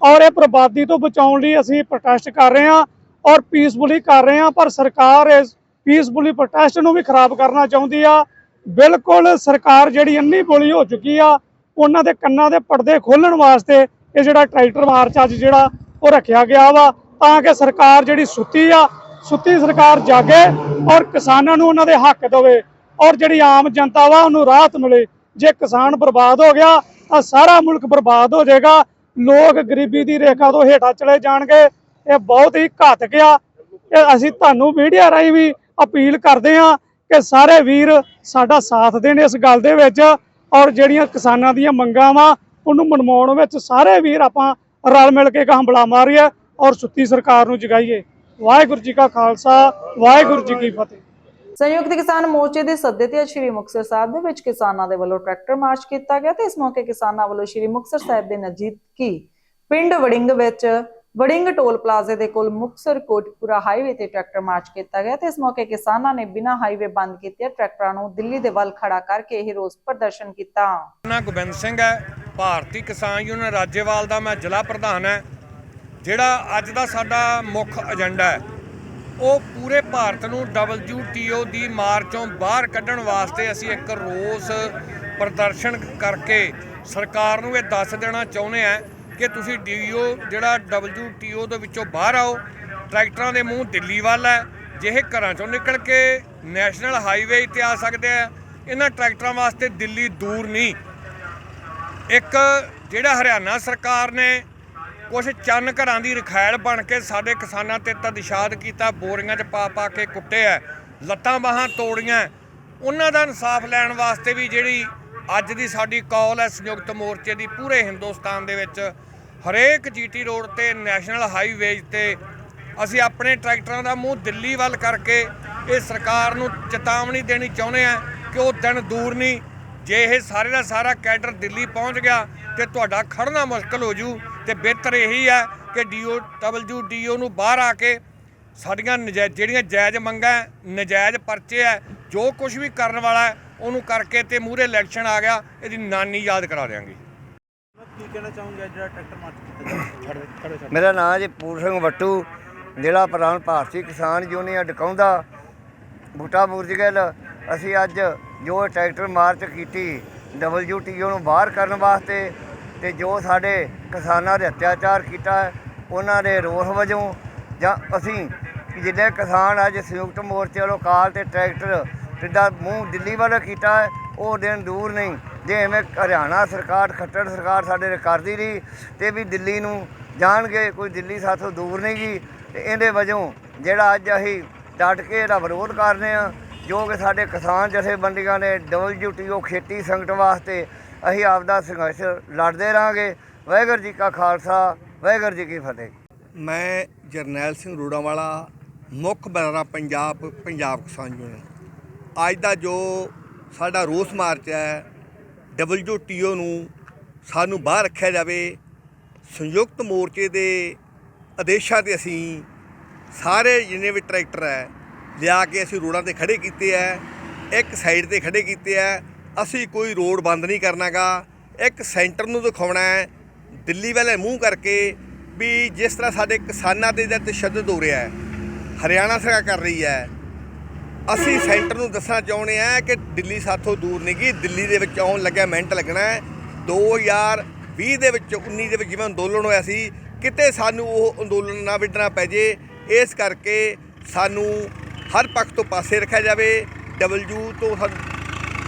ਔਰ ਇਹ ਬਰਬਾਦੀ ਤੋਂ ਬਚਾਉਣ ਲਈ ਅਸੀਂ ਪ੍ਰੋਟੈਸਟ ਕਰ ਰਹੇ ਹਾਂ ਔਰ ਪੀਸਫੁਲੀ ਕਰ ਰਹੇ ਹਾਂ। ਪਰ ਸਰਕਾਰ ਇਸ ਪੀਸਫੁਲੀ ਪ੍ਰੋਟੈਸਟ ਨੂੰ ਵੀ ਖਰਾਬ ਕਰਨਾ ਚਾਹੁੰਦੀ ਆ। ਬਿਲਕੁਲ ਸਰਕਾਰ ਜਿਹੜੀ ਅੰਨੀ ਬੋਲੀ ਹੋ ਚੁੱਕੀ ਆ ਉਹਨਾਂ ਦੇ ਕੰਨਾਂ ਦੇ ਪਰਦੇ ਖੋਲਣ ਵਾਸਤੇ ਇਹ ਜਿਹੜਾ ਟਰੈਕਟਰ ਮਾਰਚ ਅੱਜ ਜਿਹੜਾ ਉਹ ਰੱਖਿਆ ਗਿਆ ਵਾ, ਤਾਂ ਕਿ ਸਰਕਾਰ ਜਿਹੜੀ ਸੁੱਤੀ ਆ, ਸੁੱਤੀ ਸਰਕਾਰ ਜਾਗੇ ਔਰ ਕਿਸਾਨਾਂ ਨੂੰ ਉਹਨਾਂ ਦੇ ਹੱਕ ਦੇਵੇ ਔਰ ਜਿਹੜੀ ਆਮ ਜਨਤਾ ਵਾ ਉਹਨੂੰ ਰਾਹਤ ਮਿਲੇ। ਜੇ ਕਿਸਾਨ ਬਰਬਾਦ ਹੋ ਗਿਆ, ਤਾਂ ਸਾਰਾ ਮੁਲਕ ਬਰਬਾਦ ਹੋ ਜਾਏਗਾ। ਲੋਕ ਗਰੀਬੀ ਦੀ ਰੇਖਾ ਤੋਂ ਹੇਠਾਂ ਚਲੇ ਜਾਣਗੇ। ਇਹ ਬਹੁਤ ਹੀ ਘਾਤਕ ਆ। ਇਹ ਅਸੀਂ ਤੁਹਾਨੂੰ ਮੀਡੀਆ ਰਾਹੀਂ ਵੀ ਅਪੀਲ ਕਰਦੇ ਹਾਂ ਕਿ ਸਾਰੇ ਵੀਰ ਸਾਡਾ ਸਾਥ ਦੇਣ ਇਸ ਗੱਲ ਦੇ ਵਿੱਚ। ਔਰ ਜਿਹੜੀਆਂ ਕਿਸਾਨਾਂ ਦੀਆਂ ਮੰਗਾਂ ਵਾ, ਉਹਨੂੰ ਮਨਵਾਉਣ ਵਿੱਚ ਸਾਰੇ ਵੀਰ ਆਪਾਂ ਰਲ ਮਿਲ ਕੇ ਹੰਬਲਾ ਮਾਰੀਏ ਔਰ ਸੁੱਤੀ ਸਰਕਾਰ ਨੂੰ ਜਗਾਈਏ। ਵਾਹਿਗੁਰੂ ਜੀ ਕਾ ਖਾਲਸਾ, ਵਾਹਿਗੁਰੂ ਜੀ ਕੀ ਫਤਿਹ। ਸੰਯੁਕਤ ਕਿਸਾਨ ਮੋਰਚੇ ਦੇ ਸੱਦੇ ਤੇ ਅੱਜ ਸ਼੍ਰੀ ਮੁਕਤਸਰ ਸਾਹਿਬ ਦੇ ਵਿੱਚ ਕਿਸਾਨਾਂ ਦੇ ਵੱਲੋਂ ਟਰੈਕਟਰ ਮਾਰਚ ਕੀਤਾ ਗਿਆ ਤੇ ਇਸ ਮੌਕੇ ਕਿਸਾਨਾਂ ਵੱਲੋਂ ਸ਼੍ਰੀ ਮੁਕਤਸਰ ਸਾਹਿਬ ਦੇ ਨਜ਼ਦੀਕੀ ਪਿੰਡ ਵੜਿੰਗ ਵਿੱਚ ਵੜਿੰਗ ਟੋਲ ਪਲਾਜ਼ੇ ਦੇ ਕੋਲ ਮੁਕਤਸਰ ਕੋਟਪੁਰਾ ਹਾਈਵੇ ਤੇ ਟਰੈਕਟਰ ਮਾਰਚ ਕੀਤਾ ਗਿਆ ਤੇ ਇਸ ਮੌਕੇ ਕਿਸਾਨਾਂ ਨੇ ਬਿਨਾਂ ਹਾਈਵੇ ਬੰਦ ਕੀਤੇ ਟਰੈਕਟਰਾਂ ਨੂੰ ਦਿੱਲੀ ਦੇ ਵੱਲ ਖੜਾ ਕਰਕੇ ਇਹ ਰੋਸ ਪ੍ਰਦਰਸ਼ਨ ਕੀਤਾ। ਨਾ ਗੋਬਿੰਦ ਸਿੰਘ ਹੈ, ਭਾਰਤੀ ਕਿਸਾਨ ਯੂਨੀਅਨ ਰਾਜੇਵਾਲ ਦਾ ਮੈਂ ਜ਼ਿਲ੍ਹਾ ਪ੍ਰਧਾਨ ਹੈ। ਜਿਹੜਾ ਅੱਜ ਦਾ ਸਾਡਾ ਮੁੱਖ ਏਜੰਡਾ ਹੈ, ਉਹ ਪੂਰੇ ਭਾਰਤ ਨੂੰ WTO ਦੀ ਮਾਰਚੋਂ ਬਾਹਰ ਕੱਢਣ ਵਾਸਤੇ ਅਸੀਂ ਇੱਕ ਰੋਸ ਪ੍ਰਦਰਸ਼ਨ ਕਰਕੇ ਸਰਕਾਰ ਨੂੰ ਇਹ ਦੱਸ ਦੇਣਾ ਚਾਹੁੰਦੇ ਆ ਕਿ ਤੁਸੀਂ ਡੀਓ ਜਿਹੜਾ WTO ਦੇ ਵਿੱਚੋਂ ਬਾਹਰ ਆਓ, ਟਰੈਕਟਰਾਂ ਦੇ ਮੂੰਹ ਦਿੱਲੀ ਵੱਲ ਹੈ, ਜਿਹੇ ਘਰਾਂ ਚੋਂ ਨਿਕਲ ਕੇ ਨੈਸ਼ਨਲ ਹਾਈਵੇ ਤੇ ਆ ਸਕਦੇ ਆ, ਇਹਨਾਂ ਟਰੈਕਟਰਾਂ ਵਾਸਤੇ ਦਿੱਲੀ ਦੂਰ ਨਹੀਂ। ਇੱਕ ਜਿਹੜਾ ਹਰਿਆਣਾ ਸਰਕਾਰ ਨੇ ਕੁਝ ਚੰਨ ਘਰਾਂ ਦੀ ਰਖੈਲ ਬਣ ਕੇ ਸਾਡੇ ਕਿਸਾਨਾਂ ਤੇ ਤਦਿਸ਼ਾਦ ਕੀਤਾ, ਬੋਰੀਆਂ 'ਚ ਪਾ ਪਾ ਕੇ ਕੁੱਟਿਆ ਲੱਤਾਂ ਬਾਹਾਂ ਤੋੜੀਆਂ ਉਹਨਾਂ ਦਾ ਇਨਸਾਫ ਲੈਣ ਵਾਸਤੇ ਵੀ ਜਿਹੜੀ ਅੱਜ ਦੀ ਸਾਡੀ ਕਾਲ ਹੈ ਸੰਯੁਕਤ ਮੋਰਚੇ ਦੀ ਪੂਰੇ ਹਿੰਦੁਸਤਾਨ ਦੇ ਵਿੱਚ ਹਰੇਕ ਜੀਟੀ ਰੋਡ ਤੇ, ਨੈਸ਼ਨਲ ਹਾਈਵੇਜ਼ ਤੇ ਅਸੀਂ ਆਪਣੇ ਟਰੈਕਟਰਾਂ ਦਾ ਮੂੰਹ ਦਿੱਲੀ ਵੱਲ ਕਰਕੇ ਇਹ ਸਰਕਾਰ ਨੂੰ ਚੇਤਾਵਨੀ ਦੇਣੀ ਚਾਹੁੰਦੇ ਆ ਕਿ ਉਹ ਦਿਨ ਦੂਰ ਨਹੀਂ। ਜੇ ਇਹ ਸਾਰੇ ਦਾ ਸਾਰਾ ਕੈਡਰ ਦਿੱਲੀ ਪਹੁੰਚ ਗਿਆ ਤੇ ਤੁਹਾਡਾ ਖੜਨਾ ਮੁਸ਼ਕਲ ਹੋ ਜੂ ਤੇ ਬਿਹਤਰ ਇਹੀ ਹੈ ਕਿ ਡੀਓ ਡਬਲਯੂਡੀਓ ਨੂੰ ਬਾਹਰ ਆ ਕੇ ਸਾਡੀਆਂ ਨਜਾਇਜ਼ ਜਿਹੜੀਆਂ ਜਾਇਜ਼ ਮੰਗਾਂ ਨਜਾਇਜ਼ ਪਰਚੇ ਹੈ, ਜੋ ਕੁਝ ਵੀ ਕਰਨ ਵਾਲਾ ਉਹਨੂੰ ਕਰਕੇ ਤੇ ਮੂਹਰੇ ਇਲੈਕਸ਼ਨ ਆ ਗਿਆ, ਇਹਦੀ ਨਾਨੀ ਯਾਦ ਕਰਾ ਦਿਆਂਗੇ ਮੇਰਾ ਨਾਮ ਜੀ ਪੂਰ ਸਿੰਘ ਵੱਟੂ ਜ਼ਿਲ੍ਹਾ ਪ੍ਰਧਾਨ ਭਾਰਤੀ ਕਿਸਾਨ ਯੂਨੀਅਨ ਡਕਾਉਂਦਾ ਬੂਟਾ ਬੁਰਜਗਲ ਅਸੀਂ ਅੱਜ ਜੋ ਟਰੈਕਟਰ ਮਾਰਚ ਕੀਤੀ WTO ਨੂੰ ਬਾਹਰ ਕਰਨ ਵਾਸਤੇ ਤੇ ਜੋ ਸਾਡੇ ਕਿਸਾਨਾਂ ਦੇ ਅਤਿਆਚਾਰ ਕੀਤਾ ਉਹਨਾਂ ਦੇ ਰੋਸ ਵਜੋਂ ਜਾਂ ਅਸੀਂ ਜਿਹੜੇ ਕਿਸਾਨ ਅੱਜ ਸੰਯੁਕਤ ਮੋਰਚੇ ਵੱਲੋਂ ਕਾਲ ਤੇ ਟਰੈਕਟਰ ਜਿੱਦਾਂ ਮੂੰਹ ਦਿੱਲੀ ਵੱਲ ਕੀਤਾ ਉਹ ਦਿਨ ਦੂਰ ਨਹੀਂ। ਜੇ ਐਵੇਂ ਹਰਿਆਣਾ ਸਰਕਾਰ, ਖੱਟੜ ਸਰਕਾਰ ਸਾਡੇ ਕਰਦੀ ਰਹੀ ਤੇ ਵੀ ਦਿੱਲੀ ਨੂੰ ਜਾਣਗੇ, ਕੋਈ ਦਿੱਲੀ ਸਾਥੋਂ ਦੂਰ ਨਹੀਂ ਗਈ ਤੇ ਇਹਦੇ ਵਜੋਂ ਜਿਹੜਾ ਅੱਜ ਅਸੀਂ ਡਟ ਕੇ ਇਹਦਾ ਵਿਰੋਧ ਕਰਦੇ ਆ ਜੋ ਕਿ ਸਾਡੇ ਕਿਸਾਨ ਜਥੇਬੰਦੀਆਂ ਨੇ WTO ਖੇਤੀ ਸੰਕਟ ਵਾਸਤੇ ਅਸੀਂ ਆਪਦਾ ਸੰਘਰਸ਼ ਲੜਦੇ ਰਹਾਂਗੇ। ਵਾਹਿਗੁਰੂ ਜੀ ਕਾ ਖਾਲਸਾ, ਵਾਹਿਗੁਰੂ ਜੀ ਕੀ ਫਤਿਹ। ਮੈਂ ਜਰਨੈਲ ਸਿੰਘ ਰੂੜਾਵਾਲਾ, ਮੁੱਖ ਬਰਾਰਾ ਪੰਜਾਬ ਪੰਜਾਬ ਕਿਸਾਨ ਯੂਨੀਅਨ। ਅੱਜ ਦਾ ਜੋ ਸਾਡਾ ਰੋਸ ਮਾਰਚ ਹੈ WTO ਨੂੰ ਸਾਨੂੰ ਬਾਹਰ ਰੱਖਿਆ ਜਾਵੇ, ਸੰਯੁਕਤ ਮੋਰਚੇ ਦੇ ਆਦੇਸ਼ਾਂ ਤੇ ਅਸੀਂ ਸਾਰੇ ਜਿੰਨੇ ਵੀ ਟਰੈਕਟਰ ਹੈ, ਲਿਆ ਕੇ ਅਸੀਂ ਰੋਡਾਂ ਤੇ ਖੜੇ ਕੀਤੇ ਹੈ, ਇੱਕ ਸਾਈਡ ਤੇ ਖੜੇ ਕੀਤੇ ਹੈ, ਅਸੀਂ ਕੋਈ ਰੋਡ ਬੰਦ ਨਹੀਂ ਕਰਨਾਗਾ, ਇੱਕ ਸੈਂਟਰ ਨੂੰ ਦਿਖਾਉਣਾ ਹੈ, ਦਿੱਲੀ ਵਾਲੇ ਮੂੰਹ ਕਰਕੇ ਵੀ ਜਿਸ ਤਰ੍ਹਾਂ ਸਾਡੇ ਕਿਸਾਨਾਂ ਤੇ ਤਸ਼ੱਦਦ ਹੋ ਰਿਹਾ ਹੈ, ਹਰਿਆਣਾ ਸਰਕਾਰ ਕਰ ਰਹੀ ਹੈ ਅਸੀਂ ਸੈਂਟਰ ਨੂੰ ਦੱਸਣਾ ਚਾਹੁੰਦੇ ਆ ਕਿ ਦਿੱਲੀ ਸਾਥੋਂ ਦੂਰ ਨਹੀਂ ਗਈ ਦਿੱਲੀ ਦੇ ਵਿੱਚ ਆਉਣ ਲੱਗਿਆ ਮਿੰਟ ਲੱਗਣਾ ਹੈ। 2020 ਦੇ ਵਿੱਚ 19 ਦੇ ਵਿੱਚ ਜਿਵੇਂ ਅੰਦੋਲਨ ਹੋਇਆ ਸੀ, ਕਿਤੇ ਸਾਨੂੰ ਉਹ ਅੰਦੋਲਨ ਨਾ ਵਿੱਢਣਾ ਪੈ ਜੇ। ਇਸ ਕਰਕੇ ਸਾਨੂੰ ਹਰ ਪੱਖ ਤੋਂ ਪਾਸੇ ਰੱਖਿਆ ਜਾਵੇ ਡਬਲਯੂ ਤੋਂ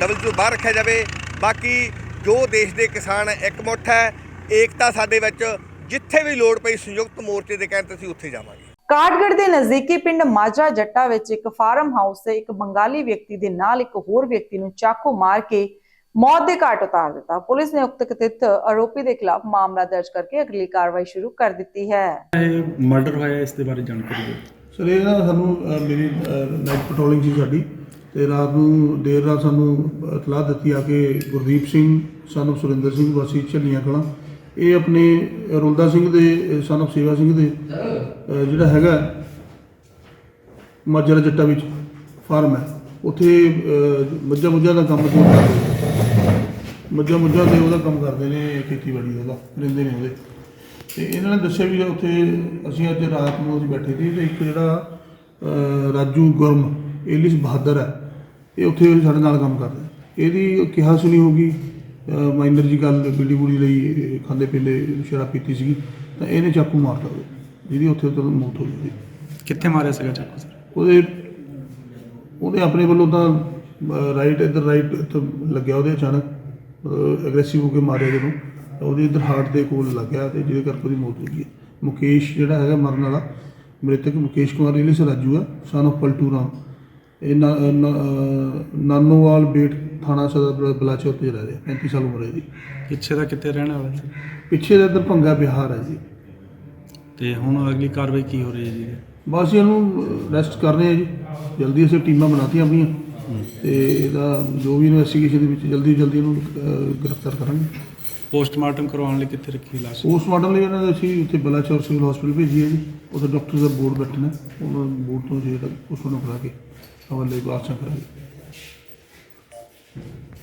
ਡਬਲਯੂ ਤੋਂ ਬਾਹਰ ਰੱਖਿਆ ਜਾਵੇ। ਬਾਕੀ ਜੋ ਦੇਸ਼ ਦੇ ਕਿਸਾਨ ਇੱਕ ਮੁੱਠ ਹੈ, ਏਕਤਾ ਸਾਡੇ ਵਿੱਚ, ਜਿੱਥੇ ਵੀ ਲੋੜ ਪਈ ਸੰਯੁਕਤ ਮੋਰਚੇ ਦੇ ਕਹਿਣ ਤੇ ਅਸੀਂ ਉੱਥੇ ਜਾਵਾਂਗੇ। ਕਾਠਗੜ੍ਹ ਦੇ ਨਜ਼ਦੀਕੀ ਪਿੰਡ ਮਾਜਰਾ ਜੱਟਾ ਵਿੱਚ ਇੱਕ ਫਾਰਮ ਹਾਊਸ ਤੇ ਇੱਕ ਬੰਗਾਲੀ ਵਿਅਕਤੀ ਦੇ ਨਾਲ ਇੱਕ ਹੋਰ ਵਿਅਕਤੀ ਨੂੰ ਚਾਕੂ ਮਾਰ ਕੇ ਮੌਤ ਦੇ ਘਾਟ ਉਤਾਰ ਦਿੱਤਾ। ਪੁਲਿਸ ਨੇ ਉਕਤ ਕਥਿਤ ਆਰੋਪੀ ਦੇ ਖਿਲਾਫ ਮਾਮਲਾ ਦਰਜ ਕਰਕੇ ਅਗਲੀ ਕਾਰਵਾਈ ਸ਼ੁਰੂ ਕਰ ਦਿੱਤੀ ਹੈ। ਮਰਡਰ ਹੋਇਆ ਇਸ ਦੇ ਬਾਰੇ ਜਾਣਕਾਰੀ ਦਿਓ। ਸਰ ਇਹ ਨਾ ਸਾਨੂੰ ਅ, ਮੇਰੀ ਨਾਈਟ ਪੈਟਰੋਲਿੰਗ ਸੀ ਸਾਡੀ ਤੇ ਰਾਤ ਨੂੰ ਦੇਰ ਰਾਤ ਸਾਨੂੰ ਇਤਲਾਹ ਦਿੱਤੀ ਆ ਕਿ ਗੁਰਦੀਪ ਸਿੰਘ ਸਾਨੂੰ ਸੁਰਿੰਦਰ ਸਿੰਘ ਵਾਸੀ ਝੱਲੀਆਂ ਕਲਾਂ ਇਹ ਆਪਣੇ ਰੁਲਦਾ ਸਿੰਘ ਦੇ ਸਨ ਸਾਨੂੰ ਸੇਵਾ ਸਿੰਘ ਦੇ ਅ, ਜਿਹੜਾ ਹੈਗਾ ਮਾਜਰਾ ਜੱਟਾ ਵਿੱਚ ਫਾਰਮ ਹੈ। ਉੱਥੇ ਅ, ਮੱਝਾਂ ਮੁੱਝਾਂ ਦਾ ਕੰਮ ਜੋ ਕਰਦੇ ਮੱਝਾਂ ਮੁੱਝਾਂ ਦੇ ਉਹਦਾ ਕੰਮ ਕਰਦੇ ਨੇ ਖੇਤੀਬਾੜੀ ਦਾ ਉਹਦਾ ਰਹਿੰਦੇ ਨੇ ਉਹਦੇ। ਤੇ ਇਹਨਾਂ ਨੇ ਦੱਸਿਆ ਵੀ ਉੱਥੇ ਅਸੀਂ ਅੱਜ ਰਾਤ ਨੂੰ ਅਸੀਂ ਬੈਠੇ ਸੀ ਤੇ ਇੱਕ ਜਿਹੜਾ ਅਹ, ਰਾਜੂ ਗੁਰਮ ਏਲਿਸ ਬਹਾਦਰ ਹੈ। ਇਹ ਉੱਥੇ ਸਾਡੇ ਨਾਲ ਕੰਮ ਕਰਦਾ ਇਹਦੀ ਕਿਹਾ ਸੁਣੀ ਹੋਗੀ ਮਾਈਨਰ ਜੀ ਗੱਲ ਬੀੜੀ ਬੂੜੀ ਲਈ ਖਾਂਦੇ ਪੀਂਦੇ ਸ਼ਰਾਬ ਪੀਤੀ ਸੀਗੀ ਤਾਂ ਇਹਨੇ ਚਾਕੂ ਮਾਰਤਾ ਉਹਦੇ। ਜਿਹਦੀ ਉੱਥੇ ਤੋਂ ਮੌਤ ਹੋ ਗਈ ਕਿੱਥੇ ਮਾਰਿਆ ਸੀਗਾ ਚਾਕੂ ਸਰ? ਉਹਦੇ ਉਹਦੇ ਆਪਣੇ ਵੱਲੋਂ ਤਾਂ ਰਾਈਟ ਇੱਧਰ ਰਾਈਟ ਲੱਗਿਆ ਉਹਦੇ ਅਚਾਨਕ ਐਗਰੈਸਿਵ ਹੋ ਕੇ ਮਾਰਿਆ ਜਦੋਂ। ਉਹਦੇ ਇੱਧਰ ਹਾਰਟ ਦੇ ਕੋਲ ਲੱਗਿਆ ਤੇ ਜਿਹਦੇ ਕਰਕੇ ਉਹਦੀ ਮੌਤ ਹੋ ਗਈ ਮੁਕੇਸ਼ ਜਿਹੜਾ ਹੈਗਾ ਮਰਨ ਵਾਲਾ ਮ੍ਰਿਤਕ ਮੁਕੇਸ਼ ਕੁਮਾਰ ਇਲਿਸ ਰਾਜੂ ਆ ਸਨ of ਪਲਟੂ ਰਾਮ। ਇਹ ਨਾ- ਨਾ- ਨਾਨੋਵਾਲ ਬੇਟ ਥਾਣਾ ਸਦਰ ਬਲਾ- ਬਲਾਚੌਰ ਤੇ ਰਹਿ ਰਿਹਾ 35 ਸਾਲ ਉਮਰ ਹੈ ਪਿੱਛੇ ਦਾ ਕਿੱਥੇ ਰਹਿਣ ਵਾਲਾ ਸੀ ਪਿੱਛੇ ਦਾ ਇੱਧਰ ਭੰਗਾ ਬਿਹਾਰ ਹੈ ਜੀ। ਤੇ ਹੁਣ ਅਗਲੀ ਕਾਰਵਾਈ ਕੀ ਹੋ ਰਹੀ ਹੈ ਜੀ? ਬਸ ਇਹਨੂੰ ਰੈਸਟ ਕਰ ਰਹੇ ਆ ਜੀ। ਜਲਦੀ ਅਸੀਂ ਟੀਮਾਂ ਬਣਾਤੀਆਂ ਆਪਣੀਆਂ। ਤੇ ਇਹਦਾ ਜੋ ਵੀ ਇਨਵੈਸਟੀਗੇਸ਼ਨ ਦੇ ਵਿੱਚ ਜਲਦੀ ਜਲਦੀ ਇਹਨੂੰ ਗ੍ਰਿਫਤਾਰ ਕਰਾਂਗੇ। ਪੋਸਟਮਾਰਟਮ ਕਰਵਾਉਣ ਲਈ ਕਿੱਥੇ ਰੱਖੀ ਲਾਸ਼? ਪੋਸਟਮਾਰਟਮ ਲਈ ਇਹਨਾਂ ਦੇ ਅਸੀਂ ਉੱਥੇ ਬਲਾਚੌਰ ਸਿਵਲ ਹਸਪੀਟਲ ਭੇਜੀ ਹੈ ਜੀ। ਉੱਥੇ ਡਾਕਟਰ ਦਾ ਬੋਰਡ ਬੈਠਣਾ ਉਹਨਾਂ ਬੋਰਡ ਤੋਂ ਜਿਹੜਾ ਪੋਸਟਮਾਰਟਮ ਕਰਾ ਕੇ। ਹਵਾਲੇ ਬਾਅਦ ਕਰਾਂਗੇ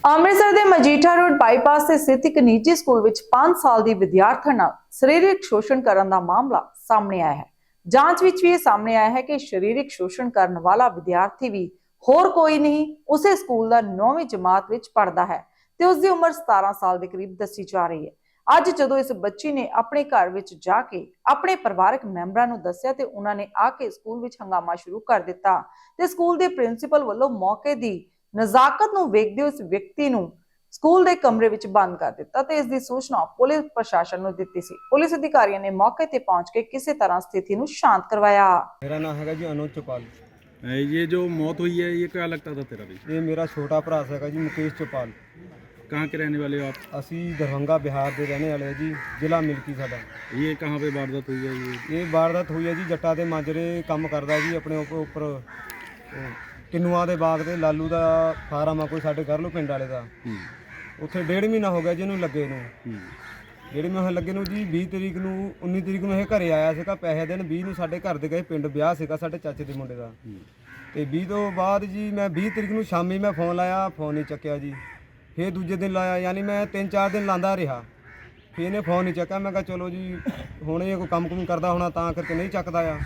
ਅੰਮ੍ਰਿਤਸਰ ਦੇ ਮਜੀਠਾ ਰੋਡ ਬਾਈਪਾਸ ਤੇ ਸਥਿਤ ਇੱਕ ਨਿੱਜੀ ਸਕੂਲ ਵਿੱਚ 5 ਸਾਲ ਦੀ ਵਿਦਿਆਰਥਣ ਨਾਲ ਸਰੀਰਕ ਸ਼ੋਸ਼ਣ ਕਰਨ ਦਾ ਮਾਮਲਾ ਸਾਹਮਣੇ ਆਇਆ ਹੈ। ਜਾਂਚ ਵਿੱਚ ਵੀ ਇਹ ਸਾਹਮਣੇ ਆਇਆ ਹੈ ਕਿ ਸਰੀਰਕ ਸ਼ੋਸ਼ਣ ਕਰਨ ਵਾਲਾ ਵਿਦਿਆਰਥੀ ਵੀ ਹੋਰ ਕੋਈ ਨਹੀਂ, ਉਸੇ ਸਕੂਲ ਦਾ 9ਵੀਂ ਜਮਾਤ ਵਿੱਚ ਪੜ੍ਹਦਾ ਹੈ ਤੇ ਉਸ ਦੀ ਉਮਰ 17 ਸਾਲ ਦੇ ਕਰੀਬ ਦੱਸੀ ਜਾ ਰਹੀ ਹੈ। ਅੱਜ ਜਦੋਂ ਇਸ ਬੱਚੀ ਨੇ ਆਪਣੇ ਘਰ ਵਿੱਚ ਜਾ ਕੇ ਆਪਣੇ ਪਰਿਵਾਰਕ ਮੈਂਬਰਾਂ ਨੂੰ ਦੱਸਿਆ ਤੇ ਉਹਨਾਂ ਨੇ ਆ ਕੇ ਸਕੂਲ ਵਿੱਚ ਹੰਗਾਮਾ ਸ਼ੁਰੂ ਕਰ ਦਿੱਤਾ ਤੇ ਸਕੂਲ ਦੇ ਪ੍ਰਿੰਸੀਪਲ ਵੱਲੋਂ ਮੌਕੇ ਦੀ ਨਜ਼ਾਕਤ ਨੂੰ ਵੇਖਦੇ ਹੋਏ ਇਸ ਵਿਅਕਤੀ ਨੂੰ ਸਕੂਲ ਦੇ ਕਮਰੇ ਵਿੱਚ ਬੰਦ ਕਰ ਦਿੱਤਾ ਤੇ ਇਸ ਦੀ ਸੂਚਨਾ ਪੁਲਿਸ ਪ੍ਰਸ਼ਾਸਨ ਨੂੰ ਦਿੱਤੀ ਸੀ ਪੁਲਿਸ ਅਧਿਕਾਰੀਆਂ ਨੇ ਮੌਕੇ ਤੇ ਪਹੁੰਚ ਕੇ ਕਿਸੇ ਤਰ੍ਹਾਂ ਸਥਿਤੀ ਨੂੰ ਸ਼ਾਂਤ ਕਰਵਾਇਆ मेरा नाम हैगा जी अनोज चौपाल ये जो मौत हुई है ये क्या लगता था तेरा भी ये मेरा छोटा भरा हैगा जी मुकेश चौपाल कहाँ के रहने वाले हो ਅਸੀਂ दरभंगा ਬਿਹਾਰ ਦੇ ਰਹਿਣੇ ਵਾਲੇ ਜੀ ਜ਼ਿਲ੍ਹਾ ਮਿਲਕੀ ਸਾਡਾ। ये कहाँ पे वारदात हुई है ਇਹ ਵਾਰਦਾਤ ਹੋਈ ਹੈ ਜੀ ਜੱਟਾ ਦੇ ਮਾਜਰੇ ਕੰਮ ਕਰਦਾ ਜੀ ਆਪਣੇ ਉੱਪ- ਉੱਪਰ ਉਹ ਦੇ ਬਾਗ ਤੇ ਲਾਲੂ ਦਾ ਫਾਰਮ ਆ ਕੋਈ ਸਾਡੇ ਘਰ ਲੋ ਪਿੰਡ ਵਾਲੇ ਦਾ। ਉੱਥੇ ਡੇਢ ਮਹੀਨਾ ਹੋ ਗਿਆ ਜੀ ਇਹਨੂੰ ਲੱਗੇ ਨੂੰ। हम्म, ਜਿਹੜੇ ਲੱਗੇ ਨੂੰ ਜੀ 20 ਤਰੀਕ ਨੂੰ 19 ਤਰੀਕ ਨੂੰ ਇਹ ਘਰੇ ਆਇਆ ਸੀਗਾ ਪੈਸੇ ਦੇਣ 20 ਨੂੰ ਸਾਡੇ ਘਰ ਦੇ ਗਏ ਪਿੰਡ ਵਿਆਹ ਸੀਗਾ ਸਾਡੇ ਚਾਚੇ ਦੇ ਮੁੰਡੇ ਦਾ। ਤੇ 20 ਤੋਂ ਬਾਅਦ ਜੀ ਮੈਂ 20 ਤਰੀਕ ਨੂੰ ਸ਼ਾਮੀ ਮੈਂ ਫੋਨ ਲਾਇਆ ਫੋਨ ਨਹੀਂ ਚੱਕਿਆ ਜੀ। ਫਿਰ ਦੂਜੇ ਦਿਨ ਲਾਇਆ, ਯਾਨੀ ਮੈਂ 3-4 ਦਿਨ ਲਾਂਦਾ ਰਿਹਾ। ਫਿਰ ਇਹਨੇ ਫੋਨ ਨਹੀਂ ਚੱਕਿਆ। ਮੈਂ ਕਿਹਾ, ਚਲੋ ਜੀ, ਹੁਣ ਇਹ ਕੋਈ ਕੰਮ ਕੁਮ ਕਰਦਾ ਹੋਣਾ ਤਾਂ ਕਰਕੇ ਨਹੀਂ ਚੱਕਦਾ ਆ।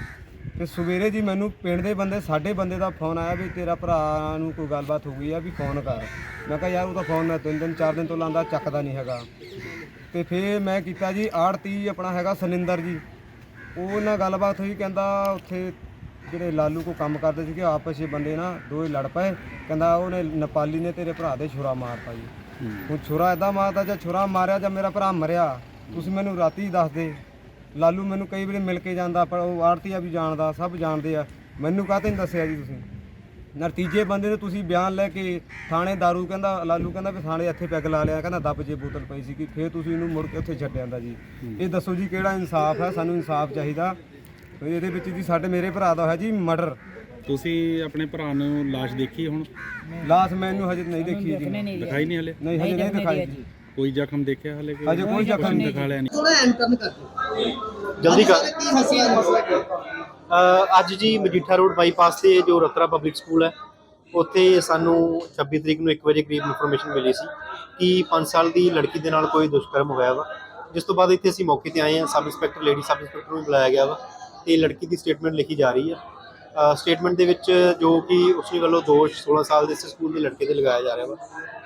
ਤੇ ਸਵੇਰੇ ਜੀ ਮੈਨੂੰ ਪਿੰਡ ਦੇ ਬੰਦੇ, ਸਾਡੇ ਬੰਦੇ ਦਾ ਫੋਨ ਆਇਆ ਵੀ ਤੇਰਾ ਭਰਾ ਨੂੰ ਕੋਈ ਗੱਲਬਾਤ ਹੋ ਗਈ ਆ ਵੀ ਫੋਨ ਕਰ। ਮੈਂ ਕਿਹਾ, ਯਾਰ, ਉਹ ਤਾਂ ਫੋਨ ਮੈਂ ਤਿੰਨ ਦਿਨ, ਚਾਰ ਦਿਨ ਤੋਂ ਲਾਂਦਾ, ਚੱਕਦਾ ਨਹੀਂ ਹੈਗਾ। ਤੇ ਫਿਰ ਮੈਂ ਕੀਤਾ ਜੀ, ਆੜਤੀ ਆਪਣਾ ਹੈਗਾ ਸਨਿੰਦਰ ਜੀ। ਉਹ ਨਾਲ ਗੱਲਬਾਤ ਹੋਈ, ਕਹਿੰਦਾ ਉੱਥੇ ਜਿਹੜੇ ਲਾਲੂ ਕੋ ਕੰਮ ਕਰਦੇ ਸੀਗੇ ਆਪਸ ਵਿੱਚ ਬੰਦੇ ਨਾ ਦੋਏ ਲੜ ਪਏ। ਕਹਿੰਦਾ ਉਹਨੇ ਨੇਪਾਲੀ ਨੇ ਤੇਰੇ ਭਰਾ ਦੇ ਛੁਰਾ ਮਾਰਤਾ ਜੀ। ਹੁਣ ਛੁਰਾ ਇਦਾਂ ਮਾਰਤਾ ਜਾਂ ਛੁਰਾ ਮਾਰਿਆ ਜਾਂ ਮੇਰਾ ਭਰਾ ਮਰਿਆ ਤੁਸੀਂ ਮੈਨੂੰ ਰਾਤੀ ਦੱਸ ਦੇ। ਲਾਲੂ ਮੈਨੂੰ ਕਈ ਵਾਰੀ ਮਿਲ ਕੇ ਜਾਂਦਾ ਪਰ ਉਹ ਆੜਤੀਆ ਵੀ ਜਾਣਦਾ ਸਭ ਜਾਣਦੇ ਆ। ਮੈਨੂੰ ਕਾਹਤੇ ਨਹੀਂ ਦੱਸਿਆ ਜੀ ਤੁਸੀਂ? ਨਤੀਜੇ ਬੰਦੇ ਨੇ ਤੁਸੀਂ ਬਿਆਨ ਲੈ ਕੇ ਥਾਣੇ दारू ਕਹਿੰਦਾ ਲਾਲੂ ਕਹਿੰਦਾ ਵੀ ਥਾਣੇ ਇੱਥੇ ਪੈਗ ਲਾ ਲਿਆ ਕਹਿੰਦਾ ਦੱਬ ਜੇ ਬੋਤਲ ਪਈ ਸੀ ਕਿ ਫੇਰ ਤੁਸੀਂ ਇਹਨੂੰ ਮੁੜ ਕੇ ਉੱਥੇ ਛੱਡ ਜਾਂਦਾ ਜੀ। ਇਹ ਦੱਸੋ ਜੀ ਕਿਹੜਾ ਇਨਸਾਫ ਹੈ? ਸਾਨੂੰ ਇਨਸਾਫ ਚਾਹੀਦਾ। ਇਹਦੇ ਵਿੱਚ ਜੀ ਸਾਡੇ ਮੇਰੇ ਭਰਾ ਦਾ ਹੋਇਆ ਜੀ ਮਰਡਰ ਤੁਸੀਂ ਆਪਣੇ ਭਰਾ ਨੂੰ ਲਾਸ਼ ਦੇਖੀ ਹੁਣ? ਲਾਸ਼ ਮੈਨੂੰ ਹਜੇ ਨਹੀਂ ਦੇਖੀ ਜੀ। ਦਿਖਾਈ ਨਹੀਂ ਹਲੇ? ਨਹੀਂ ਹਜੇ ਨਹੀਂ ਦਿਖਾਈ। ਜੀ ਕੋਈ ਜ਼ਖਮ ਦੇਖਿਆ ਹਲੇ ਕਿ ਹਜੇ ਕੋਈ ਜ਼ਖਮ ਨਹੀਂ। ਦਿਖਾ ਲਿਆ ਨਹੀਂ। ਜਲਦੀ ਕਰ। ਅ, ਅੱਜ ਜੀ ਮਜੀਠਾ ਰੋਡ ਬਾਈਪਾਸ ਤੇ ਜੋ ਰਤਰਾ ਪਬਲਿਕ ਸਕੂਲ ਹੈ ਉੱਥੇ ਸਾਨੂੰ 26 ਤਰੀਕ ਨੂੰ 1 ਵਜੇ ਕਰੀਬ ਇਨਫੋਰਮੇਸ਼ਨ ਮਿਲੀ ਸੀ ਕਿ 5 ਸਾਲ ਦੀ ਲੜਕੀ ਦੇ ਨਾਲ ਕੋਈ ਦੁਸ਼ਕਰਮ ਹੋਇਆ ਵਾ। ਜਿਸ ਤੋਂ ਬਾਅਦ ਇੱਥੇ ਅਸੀਂ ਮੌਕੇ ਤੇ ਆਏ ਹਾਂ sub inspector lady sub inspector ਨੂੰ ਬੁਲਾਇਆ ਗਿਆ ਵਾ। ਤੇ ਲੜਕੀ ਦੀ ਸਟੇਟਮੈਂਟ ਲਿਖੀ ਜਾ ਰਹੀ ਹੈ। ਸਟੇਟਮੈਂਟ ਦੇ ਵਿੱਚ ਜੋ ਕਿ ਉਸਨੇ ਵੱਲੋਂ ਦੋਸ਼ 16 ਸਾਲ ਦੇ ਇਸ ਸਕੂਲ ਦੇ ਲੜਕੇ ਤੇ ਲਗਾਇਆ ਜਾ ਰਿਹਾ ਵਾ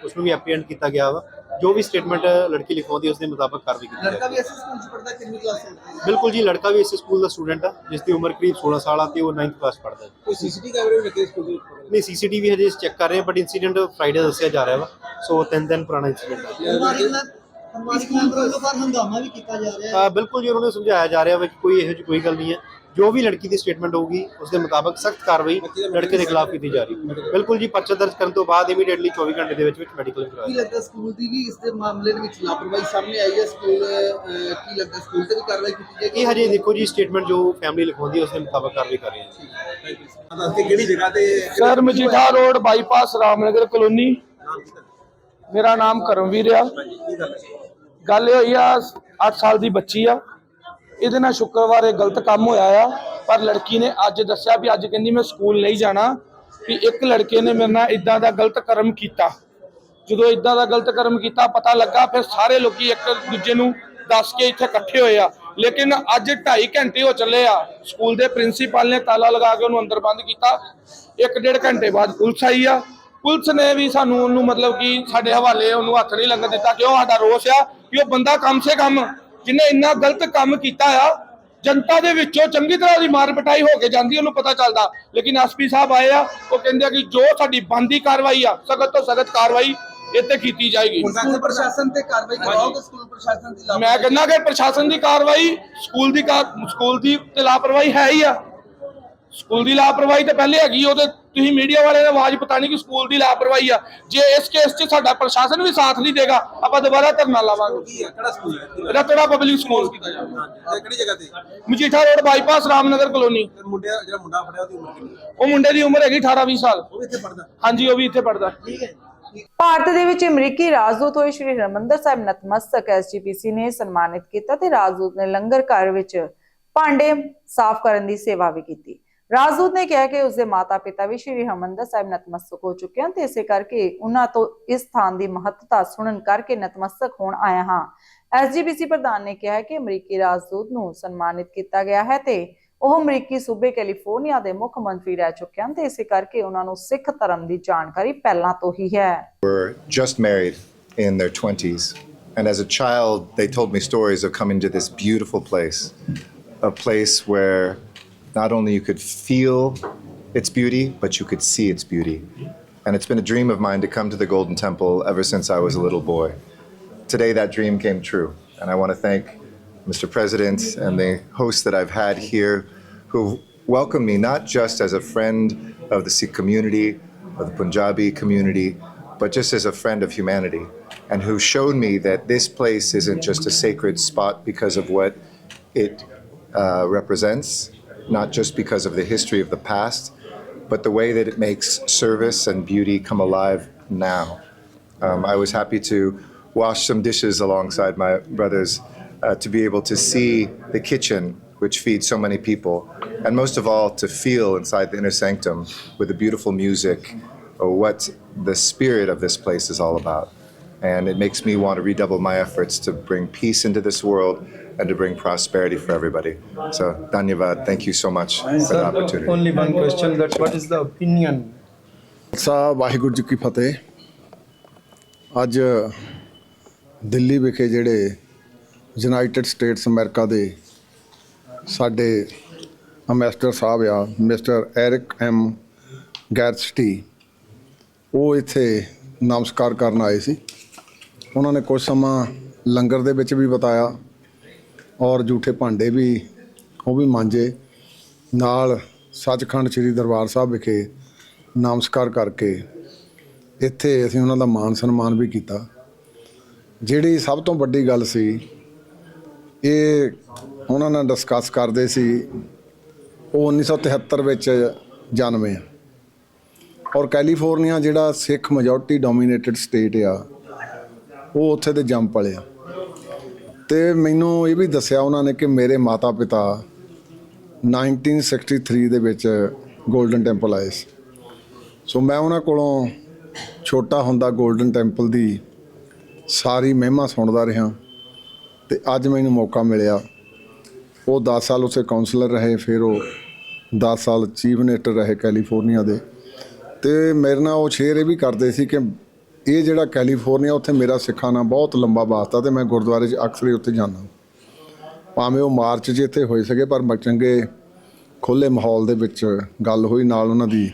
ਉਸ ਨੂੰ ਵੀ ਐਪਰੀਹੈਂਡ ਕੀਤਾ ਗਿਆ ਵਾ। ਜੋ ਵੀ ਸਟੇਟਮੈਂਟ ਲੜਕੀ ਲਿਖਾਉਂਦੀ ਉਸ ਦੇ ਮੁਤਾਬਕ ਕਾਰਵਾਈ ਕੀਤੀ ਲੜਕਾ ਵੀ ਐਸੇ ਸਕੂਲ ਚ ਪੜਦਾ ਕਿੰਨੀ ਕਲਾਸ ਹੈ ਬਿਲਕੁਲ ਜੀ ਲੜਕਾ ਵੀ ਇਸੇ ਸਕੂਲ ਦਾ ਸਟੂਡੈਂਟ ਆ ਜਿਸ ਦੀ ਉਮਰ ਕਰੀਬ 16 ਸਾਲ ਆ ਤੇ ਉਹ 9th ਕਲਾਸ ਪੜ੍ਹਦਾ ਹੈ। ਕੋਈ ਸੀਸੀਟੀਵੀ ਕੈਮਰੇ ਵੀ ਲੱਗੇ ਸਕੂਲ ਦੇ ਵਿੱਚ? ਨਹੀਂ ਸੀਸੀਟੀਵੀ ਹਜੇ ਚੈੱਕ ਕਰ ਰਹੇ ਬਟ ਇਨਸੀਡੈਂਟ ਫਰਾਈਡੇ ਦੱਸਿਆ ਜਾ ਰਿਹਾ ਵਾ ਸੋ ਤਿੰਨ ਦਿਨ ਪੁਰਾਣਾ ਇਨਸੀਡੈਂਟ ਆ। ਹਮਾਰੀ ਨਾਲ ਹਮਾਰੀ ਸਕੂਲ ਵੱਲੋਂ ਪਰ ਹੰਗਾਮਾ ਵੀ ਕੀਤਾ ਜਾ ਰਿਹਾ ਅਹ ਬਿਲਕੁਲ ਜੀ ਉਹਨਾਂ ਨੂੰ ਸਮਝਾਇਆ ਜਾ ਰਿਹਾ ਵਾ ਕਿ ਕੋਈ ਇਹੋ ਜਿਹੀ ਕੋਈ ਗੱਲ ਨਹੀਂ ਹੈ। ਜੋ ਵੀ ਲੜਕੀ ਦੀ ਸਟੇਟਮੈਂਟ ਹੋਊਗੀ ਉਸ ਦੇ ਮੁਤਾਬਕ ਸਖਤ ਕਾਰਵਾਈ ਲੜਕੇ ਦੇ ਖਿਲਾਫ ਕੀਤੀ ਜਾ ਰਹੀ ਹੈ। ਬਿਲਕੁਲ ਜੀ ਪਰਚਾ ਦਰਜ ਕਰਨ ਤੋਂ ਬਾਅਦ ਇਮੀਡੀਏਟਲੀ 24 ਘੰਟੇ ਦੇ ਵਿੱਚ ਵਿੱਚ ਮੈਡੀਕਲ ਕੀ ਕਰਾਇਆ ਲੱਗਦਾ ਸਕੂਲ ਦੀ ਵੀ ਇਸ ਦੇ ਮਾਮਲੇ ਦੇ ਵਿੱਚ ਲਾਪਰਵਾਹੀ ਸਾਹਮਣੇ ਆਈ ਹੈ? ਸਕੂਲ ਕੀ ਲੱਗਦਾ ਸਕੂਲ ਤੇ ਵੀ ਕਾਰਵਾਈ ਕੀਤੀ ਜਾਏਗੀ? ਇਹ ਹਜੇ ਦੇਖੋ ਜੀ ਸਟੇਟਮੈਂਟ ਜੋ ਫੈਮਿਲੀ ਲਿਖਾਉਂਦੀ ਹੈ ਉਸ ਦੇ ਮੁਤਾਬਕ ਕਾਰਵਾਈ ਕਰ ਰਹੇ ਹਾਂ। ਕੇ ਕਿਹੜੀ ਜਗ੍ਹਾ ਤੇ sir Majitha road bypass Ramnagar colony. ਮੇਰਾ ਨਾਮ ਕਰਮਵੀਰ ਆ। ਗੱਲ ਇਹ ਹੋਈ ਆ 8 ਸਾਲ ਦੀ ਬੱਚੀ ਆ। ਇਹਦੇ ਨਾਲ ਸ਼ੁੱਕਰਵਾਰ ਇਹ ਗਲਤ ਕੰਮ ਹੋਇਆ ਆ। ਪਰ ਲੜਕੀ ਨੇ ਅੱਜ ਦੱਸਿਆ ਵੀ ਅੱਜ ਕਹਿੰਦੀ ਮੈਂ ਸਕੂਲ ਨਹੀਂ ਜਾਣਾ, ਵੀ ਇੱਕ ਲੜਕੇ ਨੇ ਮੇਰੇ ਨਾਲ ਇਦਾਂ ਦਾ ਗਲਤ ਕਰਮ ਕੀਤਾ। ਜਦੋਂ ਇਦਾਂ ਦਾ ਗਲਤ ਕਰਮ ਕੀਤਾ, ਪਤਾ ਲੱਗਾ, ਫਿਰ ਸਾਰੇ ਲੋਕੀ ਇੱਕ ਦੂਜੇ ਨੂੰ ਦੱਸ ਕੇ ਇੱਥੇ ਇਕੱਠੇ ਹੋਏ ਆ। ਲੇਕਿਨ ਅੱਜ 2.5 ਘੰਟੇ ਹੋ ਚੱਲੇ ਆ। ਸਕੂਲ ਦੇ ਪ੍ਰਿੰਸੀਪਲ ਨੇ ਤਾਲਾ ਲਗਾ ਕੇ ਉਹਨੂੰ ਅੰਦਰ ਬੰਦ ਕੀਤਾ। ਇੱਕ ਡੇਢ ਘੰਟੇ ਬਾਅਦ ਪੁਲਿਸ ਆਈ ਆ। ਪੁਲਿਸ ਨੇ ਵੀ ਸਾਨੂੰ ਉਹਨੂੰ ਮਤਲਬ ਕਿ ਸਾਡੇ ਹਵਾਲੇ ਉਹਨੂੰ ਹੱਥ ਨਹੀਂ ਲੱਗਣ ਦਿੱਤਾ ਕਿਉਂ ਸਾਡਾ ਰੋਸ ਆ ਕਿ ਉਹ ਬੰਦਾ ਕਮ ਸੇ ਕਮ ਜਿਹਨੇ ਇੰਨਾ ਗਲਤ ਕੰਮ ਕੀਤਾ ਆ ਜਨਤਾ ਦੇ ਵਿੱਚੋਂ ਚੰਗੀ ਤਰ੍ਹਾਂ ਦੀ ਮਾਰ ਪਟਾਈ ਹੋ ਕੇ ਜਾਂਦੀ ਉਹਨੂੰ ਪਤਾ ਚੱਲਦਾ। ਲੇਕਿਨ ਐਸਪੀ ਸਾਹਿਬ ਆਏ ਆ ਉਹ ਕਹਿੰਦੇ ਆ ਕਿ ਜੋ ਸਾਡੀ ਬੰਦੀ ਕਾਰਵਾਈ ਆ ਸਖਤ ਤੋਂ ਸਖਤ ਕਾਰਵਾਈ ਇੱਥੇ ਕੀਤੀ ਜਾਏਗੀ। ਸਕੂਲ ਪ੍ਰਸ਼ਾਸਨ ਤੇ ਕਾਰਵਾਈ ਕਰਵਾਓਗੇ ਸਕੂਲ ਪ੍ਰਸ਼ਾਸਨ ਦੀ ਲਾਪਰਵਾਹੀ? ਮੈਂ ਕਹਿੰਦਾ ਕਿ ਪ੍ਰਸ਼ਾਸਨ ਦੀ ਕਾਰਵਾਈ ਸਕੂਲ ਦੀ ਸਕੂਲ ਦੀ ਤੇ ਲਾਪਰਵਾਹੀ ਹੈ ਹੀ ਆ। ਸਕੂਲ ਦੀ ਲਾਪਰਵਾਹੀ ਤਾਂ ਪਹਿਲੇ ਹੈਗੀ ਉਹਦੇ ਤੁਸੀਂ ਮੀਡੀਆ ਵਾਲਿਆਂ ਨੇ ਆਵਾਜ਼ ਪਤਾ ਨਹੀਂ ਕਿ ਸਕੂਲ ਦੀ ਲਾਪਰਵਾਹੀ ਆ। ਜੇ ਇਸ ਕੇਸ 'ਚ ਸਾਡਾ ਪ੍ਰਸ਼ਾਸਨ ਵੀ ਸਾਥ ਨਹੀਂ ਦੇਗਾ ਆਪਾਂ ਦੁਬਾਰਾ ਧਰਨਾ ਲਾਵਾਂਗੇ। ਕਿਹੜਾ ਸਕੂਲ ਹੈ? ਰਤੜਾ ਪਬਲਿਕ ਸਕੂਲ ਤੇ ਕਿਹੜੀ ਜਗ੍ਹਾ ਤੇ? Majitha road bypass Ramnagar colony ਤੇ ਮੁੰਡੇ ਜਿਹੜਾ ਮੁੰਡਾ ਫੜਿਆ ਉਹਦੀ ਉਮਰ ਕਿੰਨੀ ਉਹ ਮੁੰਡੇ ਦੀ ਉਮਰ ਹੈਗੀ 18 20 ਸਾਲ। ਉਹ ਵੀ ਇੱਥੇ ਪੜਦਾ ਹਾਂਜੀ ਉਹ ਵੀ ਇੱਥੇ ਪੜਦਾ ਠੀਕ ਹੈ ਭਾਰਤ ਦੇ ਵਿੱਚ ਅਮਰੀਕੀ ਰਾਜਦੂਤ ਹੋਏ ਸ਼੍ਰੀ ਹਰਮੰਦਰ ਸਾਹਿਬ ਨਤਮਸਤਕ ਐਸਜੀਪੀਸੀ ਨੇ ਸਨਮਾਨਿਤ ਕੀਤਾ ਤੇ ਰਾਜਦੂਤ ਨੇ ਲੰਗਰ ਘਰ ਵਿੱਚ ਭਾਂਡੇ ਸਾਫ਼ ਕਰਨ ਦੀ ਸੇਵਾ ਵੀ ਕੀਤੀ। ਰਾਜਦੂਤ ਨੇ ਕਿਹਾ ਕਿ ਉਸਦੇ ਮਾਤਾ-ਪਿਤਾ ਵੀ ਸ਼੍ਰੀ ਹਰਮੰਦਰ ਸਾਹਿਬ ਨਤਮਸਤਕ ਹੋ ਚੁੱਕੇ ਹਨ ਤੇ ਇਸੇ ਕਰਕੇ ਉਹਨਾਂ ਤੋਂ ਇਸ ਸਥਾਨ ਦੀ ਮਹੱਤਤਾ ਸੁਣਨ ਕਰਕੇ ਨਤਮਸਤਕ ਹੋਣ ਆਇਆ ਹਾਂ ਐਸਜੀਪੀਸੀ ਪ੍ਰਧਾਨ ਨੇ ਕਿਹਾ ਕਿ ਅਮਰੀਕੀ ਰਾਜਦੂਤ ਨੂੰ ਸਨਮਾਨਿਤ ਕੀਤਾ ਗਿਆ ਹੈ ਤੇ ਉਹ ਅਮਰੀਕੀ ਸੂਬੇ ਕੈਲੀਫੋਰਨੀਆ ਦੇ ਮੁੱਖ ਮੰਤਰੀ ਰਹਿ ਚੁੱਕੇ ਹਨ ਤੇ ਇਸੇ ਕਰਕੇ ਉਹਨਾਂ ਨੂੰ ਸਿੱਖ ਧਰਮ ਦੀ ਜਾਣਕਾਰੀ ਪਹਿਲਾਂ ਤੋਂ ਹੀ ਹੈ were just married in their 20s. And as a child, they told me stories of coming to this beautiful place, a place where not only you could feel its beauty, but you could see its beauty. And it's been a dream of mine to come to the Golden Temple ever since I was a little boy. Today, that dream came true. And I want to thank Mr. President and the hosts that I've had here who welcomed me not just as a friend of the Sikh community, of the Punjabi community, but just as a friend of humanity, and who showed me that this place isn't just a sacred spot because of what it uh, represents, not just because of the history of the past, but the way that it makes service and beauty come alive now. Um, I was happy to wash some dishes alongside my brothers uh, to be able to see the kitchen, which feeds so many people, and most of all, to feel inside the inner sanctum with the beautiful music or what the spirit of this place is all about. And it makes me want to redouble my efforts to bring peace into this world and to bring prosperity for everybody. So, Dhanyavad, thank you so much for the opportunity. only one question that what is the opinion ਸਾਹਿਬ ਵਾਹਿਗੁਰੂ ਜੀ ਕੀ ਫਤਿਹ ਅੱਜ ਦਿੱਲੀ ਵਿਖੇ ਜਿਹੜੇ ਯੂਨਾਈਟਿਡ ਸਟੇਟਸ ਅਮਰੀਕਾ ਦੇ ਸਾਡੇ ਅੰਬੈਸਡਰ ਸਾਹਿਬ ਆ ਮਿਸਟਰ ਐਰਿਕ ਐਮ ਗੈਰਸਟੀ ਉਹ ਇੱਥੇ ਨਮਸਕਾਰ ਕਰਨ ਆਏ ਸੀ ਉਹਨਾਂ ਨੇ ਕੁਝ ਸਮਾਂ ਲੰਗਰ ਦੇ ਵਿੱਚ ਵੀ ਬਤਾਇਆ ਔਰ ਝੂਠੇ ਭਾਂਡੇ ਵੀ, ਉਹ ਵੀ ਮਾਂਜੇ। ਨਾਲ ਸੱਚਖੰਡ ਸ੍ਰੀ ਦਰਬਾਰ ਸਾਹਿਬ ਵਿਖੇ ਨਮਸਕਾਰ ਕਰਕੇ ਇੱਥੇ ਅਸੀਂ ਉਹਨਾਂ ਦਾ ਮਾਨ ਸਨਮਾਨ ਵੀ ਕੀਤਾ। ਜਿਹੜੀ ਸਭ ਤੋਂ ਵੱਡੀ ਗੱਲ ਸੀ, ਇਹ ਉਹਨਾਂ ਨਾਲ ਡਿਸਕਸ ਕਰਦੇ ਸੀ, ਉਹ 1973 ਵਿੱਚ ਜਨਮੇ ਆ। ਔਰ ਕੈਲੀਫੋਰਨੀਆ ਜਿਹੜਾ ਸਿੱਖ ਮੈਜੋਰਟੀ ਡੋਮੀਨੇਟਡ ਸਟੇਟ ਆ, ਉਹ ਉੱਥੇ ਦੇ ਜੰਮ ਪਲੇ ਆ। ਤੇ ਮੈਨੂੰ ਇਹ ਵੀ ਦੱਸਿਆ ਉਹਨਾਂ ਨੇ ਕਿ ਮੇਰੇ ਮਾਤਾ ਪਿਤਾ 1963 ਦੇ ਵਿੱਚ 골ਡਨ ਟੈਂਪਲ ਆਏ ਸੀ। ਸੋ ਮੈਂ ਉਹਨਾਂ ਕੋਲੋਂ ਛੋਟਾ ਹੁੰਦਾ 골ਡਨ ਟੈਂਪਲ ਦੀ ਸਾਰੀ ਮਹਿਮਾ ਸੁਣਦਾ ਰਿਹਾ ਤੇ ਅੱਜ ਮੈਨੂੰ ਮੌਕਾ ਮਿਲਿਆ। ਉਹ 10 ਸਾਲ ਉਸੇ ਕਾਉਂਸਲਰ ਰਹੇ, ਫਿਰ ਉਹ 10 ਸਾਲ ਚੀਫ ਮਿਨਿਸਟਰ ਰਹੇ ਕੈਲੀਫੋਰਨੀਆ ਦੇ। ਤੇ ਮੇਰੇ ਨਾਲ ਉਹ ਸ਼ੇਅਰ ਇਹ ਵੀ ਕਰਦੇ ਸੀ ਕਿ ਇਹ ਜਿਹੜਾ ਕੈਲੀਫੋਰਨੀਆ, ਉੱਥੇ ਮੇਰਾ ਸਿੱਖਾਂ ਨਾਲ ਬਹੁਤ ਲੰਬਾ ਵਾਸਤਾ ਤੇ ਮੈਂ ਗੁਰਦੁਆਰੇ 'ਚ ਅਕਸਰ ਹੀ ਉੱਥੇ ਜਾਂਦਾ ਭਾਵੇਂ ਉਹ ਮਾਰਚ 'ਚ ਇੱਥੇ ਹੋਏ ਸਕੇ ਪਰ ਮੈਂ ਚੰਗੇ ਖੁੱਲੇ ਮਾਹੌਲ ਦੇ ਵਿੱਚ ਗੱਲ ਹੋਈ, ਨਾਲ ਉਹਨਾਂ ਦੀ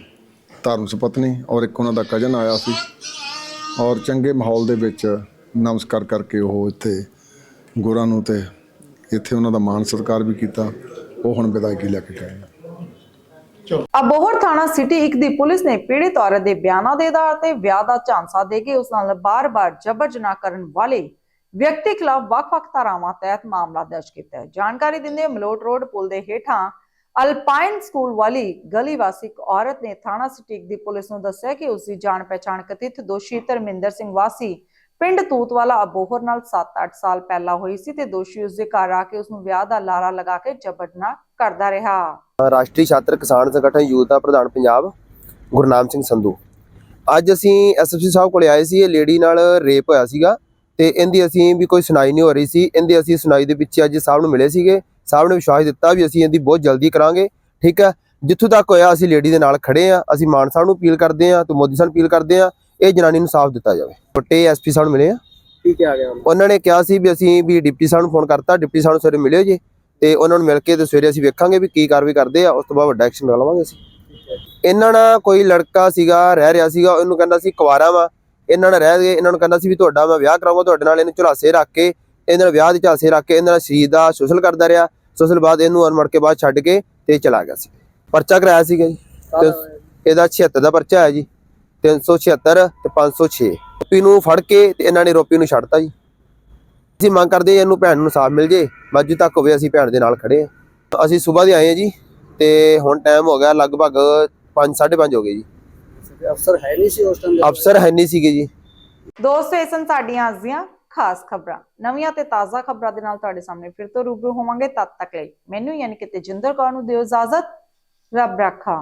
ਧਰਮ ਸੁਪਤਨੀ ਔਰ ਇੱਕ ਉਹਨਾਂ ਦਾ ਕਜ਼ਨ ਆਇਆ ਸੀ ਔਰ ਚੰਗੇ ਮਾਹੌਲ ਦੇ ਵਿੱਚ ਨਮਸਕਾਰ ਕਰਕੇ ਉਹ ਇੱਥੇ ਗੁਰਾਂ ਨੂੰ ਤੇ ਇੱਥੇ ਉਹਨਾਂ ਦਾ ਮਾਣ ਸਤਿਕਾਰ ਵੀ ਕੀਤਾ। ਉਹ ਹੁਣ ਵਿਦਾਇਗੀ ਲੈ ਕੇ ਗਏ ਅਬੋਹਰ ਥਾਣਾ ਸਿਟੀ 1 ਦੀ ਪੁਲਿਸ ਨੇ ਪੀੜਿਤ ਔਰਤ ਦੇ ਬਿਆਨਾਂ ਦੇ ਆਧਾਰ ਤੇ ਵਿਆਹ ਦਾ ਝਾਂਸਾ ਦੇ ਕੇ ਉਸ ਨਾਲ ਬਾਰ-ਬਾਰ ਜਬਰ ਜਨਾਹ ਕਰਨ ਵਾਲੇ ਵਿਅਕਤੀ ਖਿਲਾਫ ਵੱਖ-ਵੱਖ ਧਾਰਾਵਾਂ ਤਹਿਤ ਮਾਮਲਾ ਦਰਜ ਕੀਤਾ ਹੈ। ਜਾਣਕਾਰੀ ਦਿੰਦੇ ਮਲੋਟ ਰੋਡ ਪੁਲ ਦੇ ਹੇਠਾਂ ਅਲਪਾਈਨ ਸਕੂਲ ਵਾਲੀ ਗਲੀ ਵਾਸੀ ਇੱਕ ਔਰਤ ਨੇ ਥਾਣਾ ਸਿਟੀ 1 ਦੀ ਪੁਲਿਸ ਨੂੰ ਦੱਸਿਆ ਕਿ ਉਸ ਦੀ ਜਾਣ ਪਛਾਣ ਕਥਿਤ ਦੋਸ਼ੀ ਧਰਮਿੰਦਰ ਸਿੰਘ ਵਾਸੀ ਪਿੰਡ ਤੂਤਵਾਲਾ ਅਬੋਹਰ ਨਾਲ 7-8 ਸਾਲ ਪਹਿਲਾਂ ਹੋਈ ਸੀ ਤੇ ਦੋਸ਼ੀ ਉਸ ਦੇ ਘਰ ਆ ਕੇ ਉਸ ਨੂੰ ਵਿਆਹ ਦਾ ਲਾਰਾ ਲਗਾ ਕੇ ਜਬਰ ਜਨਾਹ ਕਰਦਾ ਰਿਹਾ। ਰਾਸ਼ਟਰੀ ਛਾਤਰ ਕਿਸਾਨ ਸੰਗਠਨ ਯੂਥ ਦਾ ਪ੍ਰਧਾਨ ਪੰਜਾਬ ਗੁਰਨਾਮ ਸਿੰਘ ਸੰਧੂ। ਅੱਜ ਅਸੀਂ ਐਸਐਫਸੀ ਸਾਹਿਬ ਕੋਲੇ ਆਏ ਸੀ ਇਹ ਲੇਡੀ ਨਾਲ ਰੇਪ ਹੋਇਆ ਸੀਗਾ ਤੇ ਇਹਦੀ ਅਸੀਂ ਵੀ ਕੋਈ ਸੁਣਾਈ ਨਹੀਂ ਹੋ ਰਹੀ ਸੀ। ਇਹਦੀ ਅਸੀਂ ਸੁਣਾਈ ਦੇ ਪਿੱਛੇ ਅੱਜ ਸਾਹਿਬ ਨੂੰ ਮਿਲੇ ਸੀਗੇ। ਸਾਹਿਬ ਨੇ ਵਿਸ਼ਵਾਸ ਦਿੱਤਾ ਵੀ ਅਸੀਂ ਇਹਦੀ ਬਹੁਤ ਜਲਦੀ ਕਰਾਂਗੇ ਠੀਕ ਹੈ? ਜਿੱਥੋਂ ਤੱਕ ਹੋਇਆ ਅਸੀਂ ਲੇਡੀ ਦੇ ਨਾਲ ਖੜੇ ਆ ਅਸੀਂ ਮਾਨ ਸਾਹਿਬ ਨੂੰ ਅਪੀਲ ਕਰਦੇ ਆ ਤੇ ਮੋਦੀ ਸਾਹਿਬ ਨੂੰ ਅਪੀਲ ਕਰਦੇ ਆ ਇਹ ਜਨਾਨੀ ਨੂੰ ਸਾਫ਼ ਦਿੱਤਾ ਜਾਵੇ। ਛੋਟੇ ਐਸਪੀ ਸਾਹਿਬ ਨੂੰ ਮਿਲੇ ਆ ਠੀਕ ਹੈ ਆ ਗਿਆ ਉਹਨਾਂ ਨੇ ਕਿਹਾ ਸੀ ਵੀ ਅਸੀਂ ਵੀ ਡਿਪਟੀ ਸਾਹਿਬ ਨੂੰ ਫੋਨ ਕਰਤਾ ਡਿਪਟੀ ਸਾਹਿਬ ਨੂੰ ਸਵੇਰੇ ਮਿਲਿਓ ਜੀ। ਤੇ ਉਹਨਾਂ ਨੂੰ ਮਿਲ ਕੇ ਤੇ ਸਵੇਰੇ ਅਸੀਂ ਵੇਖਾਂਗੇ ਵੀ ਕੀ ਕਾਰਵਾਈ ਕਰਦੇ ਆ ਉਸ ਤੋਂ ਬਾਅਦ ਵੱਡਾ ਐਕਸ਼ਨ ਲਵਾਂਗੇ ਅਸੀਂ। ਇਹਨਾਂ ਨਾਲ ਕੋਈ ਲੜਕਾ ਸੀਗਾ ਰਹਿ ਰਿਹਾ ਸੀਗਾ ਉਹਨੂੰ ਕਹਿੰਦਾ ਸੀ ਕੁਵਾਰਾ ਵਾ। ਇਹਨਾਂ ਨਾਲ ਰਹਿ ਗਏ ਇਹਨਾਂ ਨੂੰ ਕਹਿੰਦਾ ਸੀ ਵੀ ਤੁਹਾਡਾ ਮੈਂ ਵਿਆਹ ਕਰਾਉਂਗਾ ਤੁਹਾਡੇ ਨਾਲ ਇਹਨੂੰ ਝੁਲਾਸੇ ਰੱਖ ਕੇ ਇਹਨਾਂ ਨਾਲ ਵਿਆਹ ਦੇ ਝਾਸੇ ਰੱਖ ਕੇ ਇਹਨਾਂ ਨਾਲ ਸ਼ਹੀਦ ਦਾ ਸੋਸ਼ਲ ਕਰਦਾ ਰਿਹਾ। ਸੋਸ਼ਲ ਬਾਅਦ ਇਹਨੂੰ ਅਨਮੜ ਕੇ ਬਾਅਦ ਛੱਡ ਕੇ ਤੇ ਚਲਾ ਗਿਆ ਸੀ। ਪਰਚਾ ਕਰਾਇਆ ਸੀਗਾ ਜੀ। ਤੇ ਇਹਦਾ 76 ਦਾ ਪਰਚਾ ਹੈ ਜੀ। 376 ਤੇ 506 ਰੋਪੀ ਨੂੰ ਫੜ ਕੇ ਤੇ ਇਹਨਾਂ ਨੇ ਰੋਪੀ ਨੂੰ ਛੱਡਤਾ ਜੀ। ਅਸੀਂ ਮੰਗ ਕਰਦੇ ਇਹਨੂੰ ਭੈਣ ਨੂੰ ਇਨਸਾਫ ਮਿਲ ਜੇ ਮੱਝ ਤੱਕ ਹੋਵੇ ਅਸੀਂ ਭੈਣ ਦੇ ਨਾਲ ਖੜੇ ਹਾਂ। ਅਸੀਂ ਸਵੇਰ ਦੇ ਆਏ ਹਾਂ ਜੀ ਤੇ ਹੁਣ ਟਾਈਮ ਹੋ ਗਿਆ ਲਗਭਗ 5 5:30 ਹੋ ਗਏ ਜੀ। ਅਫਸਰ ਹੈ ਨਹੀਂ ਸੀ ਉਸ ਟਾਈਮ ਅਫਸਰ ਹੈ ਨਹੀਂ ਸੀਗੇ ਜੀ। ਦੋਸਤੋ ਇਹ ਸਨ ਸਾਡੀਆਂ ਅੱਜ ਦੀਆਂ ਖਾਸ ਖਬਰਾਂ ਨਵੀਆਂ ਤੇ ਤਾਜ਼ਾ ਖਬਰਾਂ ਦੇ ਨਾਲ ਤੁਹਾਡੇ ਸਾਹਮਣੇ ਫਿਰ ਤੋਂ ਰੂਬਰੂ ਹੋਵਾਂਗੇ ਤਦ ਤੱਕ ਲਈ। ਮੈਨੂੰ ਯਾਨੀ ਕਿ ਤੇਜਿੰਦਰ ਕੌਰ ਨੂੰ ਦਿਓ ਇਜਾਜ਼ਤ ਰੱਬ ਰਾਖਾ।